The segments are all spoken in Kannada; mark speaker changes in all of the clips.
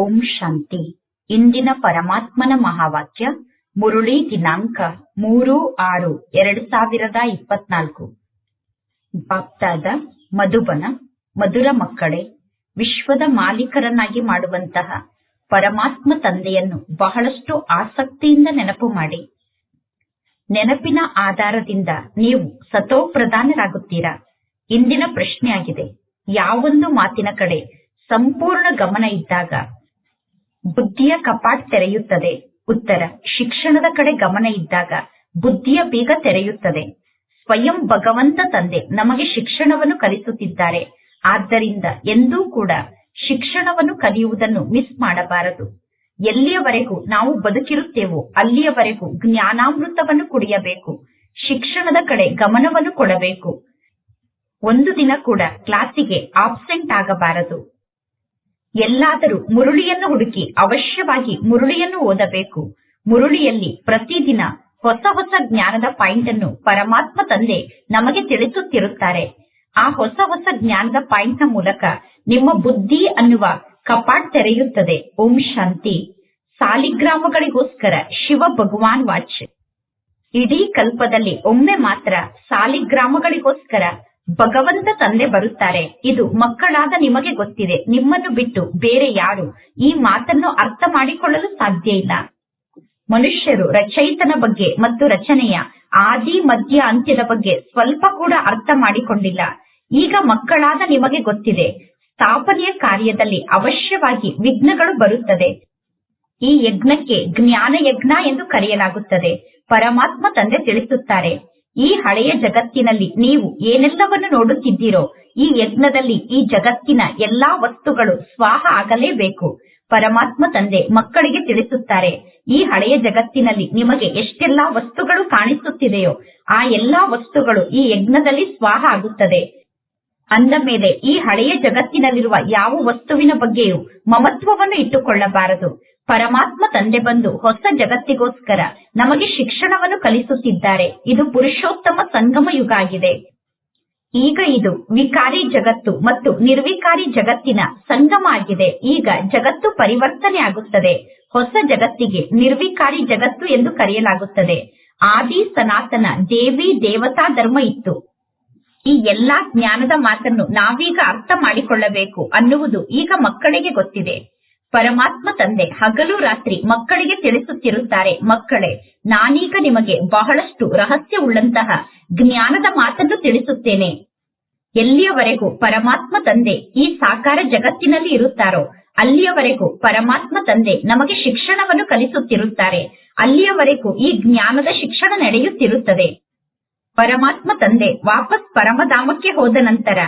Speaker 1: ಓಂ ಶಾಂತಿ. ಇಂದಿನ ಪರಮಾತ್ಮನ ಮಹಾವಾಕ್ಯ, ಮುರುಳಿ ದಿನಾಂಕ ಮೂರು ಆರು ಎರಡು ಸಾವಿರದ ಇಪ್ಪತ್ನಾಲ್ಕು. ಭಕ್ತಾದ, ಮಧುಬನ, ಮಧುರ ಮಕ್ಕಳೇ, ವಿಶ್ವದ ಮಾಲೀಕರನ್ನಾಗಿ ಮಾಡುವಂತಹ ಪರಮಾತ್ಮ ತಂದೆಯನ್ನು ಬಹಳಷ್ಟು ಆಸಕ್ತಿಯಿಂದ ನೆನಪು ಮಾಡಿ. ನೆನಪಿನ ಆಧಾರದಿಂದ ನೀವು ಸತೋಪ್ರಧಾನರಾಗುತ್ತೀರಾ ಇಂದಿನ ಪ್ರಶ್ನೆಯಾಗಿದೆ. ಯಾವೊಂದು ಮಾತಿನ ಕಡೆ ಸಂಪೂರ್ಣ ಗಮನ ಇದ್ದಾಗ ಬುದ್ಧಿಯ ಕಪಾಟ್ ತೆರೆಯುತ್ತದೆ. ಉತ್ತರ, ಶಿಕ್ಷಣದ ಕಡೆ ಗಮನ ಇದ್ದಾಗ ಬುದ್ಧಿಯ ಬೀಗ ತೆರೆಯುತ್ತದೆ. ಸ್ವಯಂ ಭಗವಂತ ತಂದೆ ನಮಗೆ ಶಿಕ್ಷಣವನ್ನು ಕಲಿಸುತ್ತಿದ್ದಾರೆ. ಆದ್ದರಿಂದ ಎಂದೂ ಕೂಡ ಶಿಕ್ಷಣವನ್ನು ಕಲಿಯುವುದನ್ನು ಮಿಸ್ ಮಾಡಬಾರದು. ಎಲ್ಲಿಯವರೆಗೂ ನಾವು ಬದುಕಿರುತ್ತೇವೋ ಅಲ್ಲಿಯವರೆಗೂ ಜ್ಞಾನಾಮೃತವನ್ನು ಕುಡಿಯಬೇಕು. ಶಿಕ್ಷಣದ ಕಡೆ ಗಮನವನ್ನು ಕೊಡಬೇಕು. ಒಂದು ದಿನ ಕೂಡ ಕ್ಲಾಸಿಗೆ ಆಬ್ಸೆಂಟ್ ಆಗಬಾರದು. ಎಲ್ಲಾದರೂ ಮುರುಳಿಯನ್ನು ಹುಡುಕಿ ಅವಶ್ಯವಾಗಿ ಮುರುಳಿಯನ್ನು ಓದಬೇಕು. ಮುರುಳಿಯಲ್ಲಿ ಪ್ರತಿದಿನ ಹೊಸ ಹೊಸ ಜ್ಞಾನದ ಪಾಯಿಂಟ್ ಅನ್ನು ಪರಮಾತ್ಮ ತಂದೆ ನಮಗೆ ತಿಳಿಸುತ್ತಿರುತ್ತಾರೆ. ಆ ಹೊಸ ಹೊಸ ಜ್ಞಾನದ ಪಾಯಿಂಟ್ನ ಮೂಲಕ ನಿಮ್ಮ ಬುದ್ಧಿ ಅನ್ನುವ ಕಪಾಟ್ ತೆರೆಯುತ್ತದೆ. ಓಂ ಶಾಂತಿ. ಸಾಲಿಗ್ರಾಮಗಳಿಗೋಸ್ಕರ ಶಿವ ಭಗವಾನ್ ವಾಚ್. ಇಡೀ ಕಲ್ಪದಲ್ಲಿ ಒಮ್ಮೆ ಮಾತ್ರ ಸಾಲಿಗ್ರಾಮಗಳಿಗೋಸ್ಕರ ಭಗವಂತ ತಂದೆ ಬರುತ್ತಾರೆ. ಇದು ಮಕ್ಕಳಾದ ನಿಮಗೆ ಗೊತ್ತಿದೆ. ನಿಮ್ಮನ್ನು ಬಿಟ್ಟು ಬೇರೆ ಯಾರು ಈ ಮಾತನ್ನು ಅರ್ಥ ಮಾಡಿಕೊಳ್ಳಲು ಸಾಧ್ಯ ಇಲ್ಲ. ಮನುಷ್ಯರು ರಚಯಿತನ ಬಗ್ಗೆ ಮತ್ತು ರಚನೆಯ ಆದಿ, ಮಧ್ಯ, ಅಂತ್ಯದ ಬಗ್ಗೆ ಸ್ವಲ್ಪ ಕೂಡ ಅರ್ಥ ಮಾಡಿಕೊಂಡಿಲ್ಲ. ಈಗ ಮಕ್ಕಳಾದ ನಿಮಗೆ ಗೊತ್ತಿದೆ. ಸ್ಥಾಪನೆಯ ಕಾರ್ಯದಲ್ಲಿ ಅವಶ್ಯವಾಗಿ ವಿಘ್ನಗಳು ಬರುತ್ತದೆ. ಈ ಯಜ್ಞಕ್ಕೆ ಜ್ಞಾನ ಯಜ್ಞ ಎಂದು ಕರೆಯಲಾಗುತ್ತದೆ. ಪರಮಾತ್ಮ ತಂದೆ ತಿಳಿಸುತ್ತಾರೆ. ಈ ಹಳೆಯ ಜಗತ್ತಿನಲ್ಲಿ ನೀವು ಏನೆಲ್ಲವನ್ನು ನೋಡುತ್ತಿದ್ದೀರೋ, ಈ ಯಜ್ಞದಲ್ಲಿ ಈ ಜಗತ್ತಿನ ಎಲ್ಲಾ ವಸ್ತುಗಳು ಸ್ವಾಹ ಆಗಲೇಬೇಕು. ಪರಮಾತ್ಮ ತಂದೆ ಮಕ್ಕಳಿಗೆ ತಿಳಿಸುತ್ತಾರೆ, ಈ ಹಳೆಯ ಜಗತ್ತಿನಲ್ಲಿ ನಿಮಗೆ ಎಷ್ಟೆಲ್ಲಾ ವಸ್ತುಗಳು ಕಾಣಿಸುತ್ತಿದೆಯೋ, ಆ ಎಲ್ಲಾ ವಸ್ತುಗಳು ಈ ಯಜ್ಞದಲ್ಲಿ ಸ್ವಾಹ ಆಗುತ್ತದೆ. ಅಂದ ಮೇಲೆ ಈ ಹಳೆಯ ಜಗತ್ತಿನಲ್ಲಿರುವ ಯಾವ ವಸ್ತುವಿನ ಬಗ್ಗೆಯೂ ಮಮತ್ವವನ್ನು ಇಟ್ಟುಕೊಳ್ಳಬಾರದು. ಪರಮಾತ್ಮ ತಂದೆ ಬಂದು ಹೊಸ ಜಗತ್ತಿಗೋಸ್ಕರ ನಮಗೆ ಶಿಕ್ಷಣವನ್ನು ಕಲಿಸುತ್ತಿದ್ದಾರೆ. ಇದು ಪುರುಷೋತ್ತಮ ಸಂಗಮ ಯುಗ ಆಗಿದೆ. ಈಗ ಇದು ವಿಕಾರಿ ಜಗತ್ತು ಮತ್ತು ನಿರ್ವಿಕಾರಿ ಜಗತ್ತಿನ ಸಂಗಮ ಆಗಿದೆ. ಈಗ ಜಗತ್ತು ಪರಿವರ್ತನೆ ಆಗುತ್ತದೆ. ಹೊಸ ಜಗತ್ತಿಗೆ ನಿರ್ವಿಕಾರಿ ಜಗತ್ತು ಎಂದು ಕರೆಯಲಾಗುತ್ತದೆ. ಆದಿ ಸನಾತನ ದೇವಿ ದೇವತಾ ಧರ್ಮ ಇತ್ತು. ಈ ಎಲ್ಲಾ ಜ್ಞಾನದ ಮಾತನ್ನು ನಾವೀಗ ಅರ್ಥ ಮಾಡಿಕೊಳ್ಳಬೇಕು ಅನ್ನುವುದು ಈಗ ಮಕ್ಕಳಿಗೆ ಗೊತ್ತಿದೆ. ಪರಮಾತ್ಮ ತಂದೆ ಹಗಲು ರಾತ್ರಿ ಮಕ್ಕಳಿಗೆ ತಿಳಿಸುತ್ತಿರುತ್ತಾರೆ, ಮಕ್ಕಳೇ, ನಾನೀಗ ನಿಮಗೆ ಬಹಳಷ್ಟು ರಹಸ್ಯ ಉಳ್ಳಂತಹ ಜ್ಞಾನದ ಮಾತನ್ನು ತಿಳಿಸುತ್ತೇನೆ. ಎಲ್ಲಿಯವರೆಗೂ ಪರಮಾತ್ಮ ತಂದೆ ಈ ಸಾಕಾರ ಜಗತ್ತಿನಲ್ಲಿ ಇರುತ್ತಾರೋ, ಅಲ್ಲಿಯವರೆಗೂ ಪರಮಾತ್ಮ ತಂದೆ ನಮಗೆ ಶಿಕ್ಷಣವನ್ನು ಕಲಿಸುತ್ತಿರುತ್ತಾರೆ, ಅಲ್ಲಿಯವರೆಗೂ ಈ ಜ್ಞಾನದ ಶಿಕ್ಷಣ ನಡೆಯುತ್ತಿರುತ್ತದೆ. ಪರಮಾತ್ಮ ತಂದೆ ವಾಪಸ್ ಪರಮಧಾಮಕ್ಕೆ ಹೋದ ನಂತರ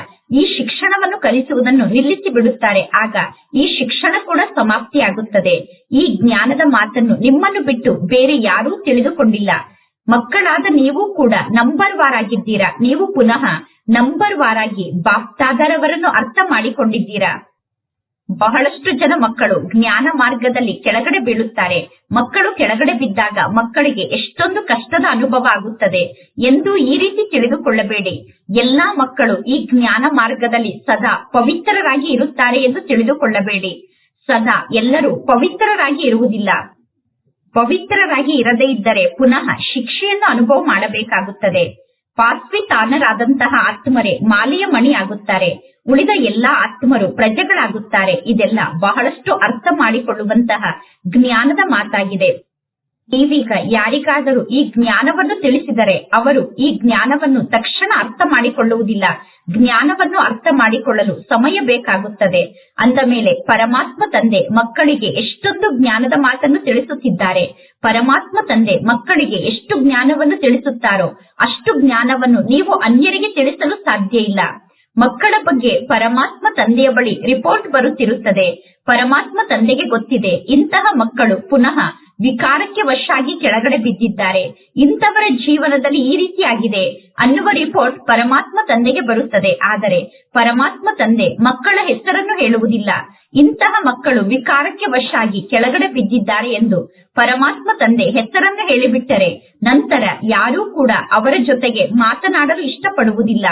Speaker 1: ಈ ಶಿಕ್ಷಣವನ್ನು ಕಲಿಸುವುದನ್ನು ನಿಲ್ಲಿಸಿ ಬಿಡುತ್ತಾರೆ. ಆಗ ಈ ಶಿಕ್ಷಣ ಕೂಡ ಸಮಾಪ್ತಿಯಾಗುತ್ತದೆ. ಈ ಜ್ಞಾನದ ಮಾತನ್ನು ನಿಮ್ಮನ್ನು ಬಿಟ್ಟು ಬೇರೆ ಯಾರೂ ತಿಳಿದುಕೊಂಡಿಲ್ಲ. ಮಕ್ಕಳಾದ ನೀವು ಕೂಡ ನಂಬರ್ ವಾರ್ ಆಗಿದ್ದೀರಾ ನೀವು ಪುನಃ ನಂಬರ್ ವಾರ್ ಆಗಿ ಬಾಪ್ತಾದರವರನ್ನು ಅರ್ಥ ಮಾಡಿಕೊಂಡಿದ್ದೀರಾ? ಬಹಳಷ್ಟು ಜನ ಮಕ್ಕಳು ಜ್ಞಾನ ಮಾರ್ಗದಲ್ಲಿ ಕೆಳಗಡೆ ಬೀಳುತ್ತಾರೆ. ಮಕ್ಕಳು ಕೆಳಗಡೆ ಬಿದ್ದಾಗ ಮಕ್ಕಳಿಗೆ ಎಷ್ಟೊಂದು ಕಷ್ಟದ ಅನುಭವ ಆಗುತ್ತದೆ ಎಂದು ಈ ರೀತಿ ತಿಳಿದುಕೊಳ್ಳಬೇಡಿ. ಎಲ್ಲಾ ಮಕ್ಕಳು ಈ ಜ್ಞಾನ ಮಾರ್ಗದಲ್ಲಿ ಸದಾ ಪವಿತ್ರರಾಗಿ ಇರುತ್ತಾರೆ ಎಂದು ತಿಳಿದುಕೊಳ್ಳಬೇಡಿ. ಸದಾ ಎಲ್ಲರೂ ಪವಿತ್ರರಾಗಿ ಇರುವುದಿಲ್ಲ. ಪವಿತ್ರರಾಗಿ ಇರದೇ ಇದ್ದರೆ ಪುನಃ ಶಿಕ್ಷೆಯನ್ನು ಅನುಭವ ಮಾಡಬೇಕಾಗುತ್ತದೆ. ಪಾಸ್ವಿತಾನರಾದಂತಹ ಆತ್ಮರೇ ಮಾಲೆಯ ಮಣಿ ಆಗುತ್ತಾರೆ ಉಳಿದ ಎಲ್ಲಾ ಆತ್ಮರು ಪ್ರಜೆಗಳಾಗುತ್ತಾರೆ. ಇದೆಲ್ಲ ಬಹಳಷ್ಟು ಅರ್ಥ ಮಾಡಿಕೊಳ್ಳುವಂತಹ ಜ್ಞಾನದ ಮಾತಾಗಿದೆ. ನೀವೀಗ ಯಾರಿಗಾದರೂ ಈ ಜ್ಞಾನವನ್ನು ತಿಳಿಸಿದರೆ ಅವರು ಈ ಜ್ಞಾನವನ್ನು ತಕ್ಷಣ ಅರ್ಥ ಮಾಡಿಕೊಳ್ಳುವುದಿಲ್ಲ. ಜ್ಞಾನವನ್ನು ಅರ್ಥ ಮಾಡಿಕೊಳ್ಳಲು ಸಮಯ ಬೇಕಾಗುತ್ತದೆ. ಅಂದ ಮೇಲೆ ಪರಮಾತ್ಮ ತಂದೆ ಮಕ್ಕಳಿಗೆ ಎಷ್ಟೊಂದು ಜ್ಞಾನದ ಮಾತನ್ನು ತಿಳಿಸುತ್ತಿದ್ದಾರೆ. ಪರಮಾತ್ಮ ತಂದೆ ಮಕ್ಕಳಿಗೆ ಎಷ್ಟು ಜ್ಞಾನವನ್ನು ತಿಳಿಸುತ್ತಾರೋ ಅಷ್ಟು ಜ್ಞಾನವನ್ನು ನೀವು ಅನ್ಯರಿಗೆ ತಿಳಿಸಲು ಸಾಧ್ಯ ಇಲ್ಲ. ಮಕ್ಕಳ ಬಗ್ಗೆ ಪರಮಾತ್ಮ ತಂದೆಯ ಬಳಿ ರಿಪೋರ್ಟ್ ಬರುತ್ತಿರುತ್ತದೆ. ಪರಮಾತ್ಮ ತಂದೆಗೆ ಗೊತ್ತಿದೆ. ಇಂತಹ ಮಕ್ಕಳು ಪುನಃ ವಿಕಾರಕ್ಕೆ ವಶಾಗಿ ಕೆಳಗಡೆ ಬಿದ್ದಿದ್ದಾರೆ. ಇಂಥವರ ಜೀವನದಲ್ಲಿ ಈ ರೀತಿಯಾಗಿದೆ ಅನ್ನುವ ರಿಪೋರ್ಟ್ ಪರಮಾತ್ಮ ತಂದೆಗೆ ಬರುತ್ತದೆ. ಆದರೆ ಪರಮಾತ್ಮ ತಂದೆ ಮಕ್ಕಳ ಹೆಸರನ್ನು ಹೇಳುವುದಿಲ್ಲ. ಇಂತಹ ಮಕ್ಕಳು ವಿಕಾರಕ್ಕೆ ವಶಾಗಿ ಕೆಳಗಡೆ ಬಿದ್ದಿದ್ದಾರೆ ಎಂದು ಪರಮಾತ್ಮ ತಂದೆ ಹೆಸರನ್ನು ಹೇಳಿಬಿಟ್ಟರೆ ನಂತರ ಯಾರೂ ಕೂಡ ಅವರ ಜೊತೆಗೆ ಮಾತನಾಡಲು ಇಷ್ಟಪಡುವುದಿಲ್ಲ.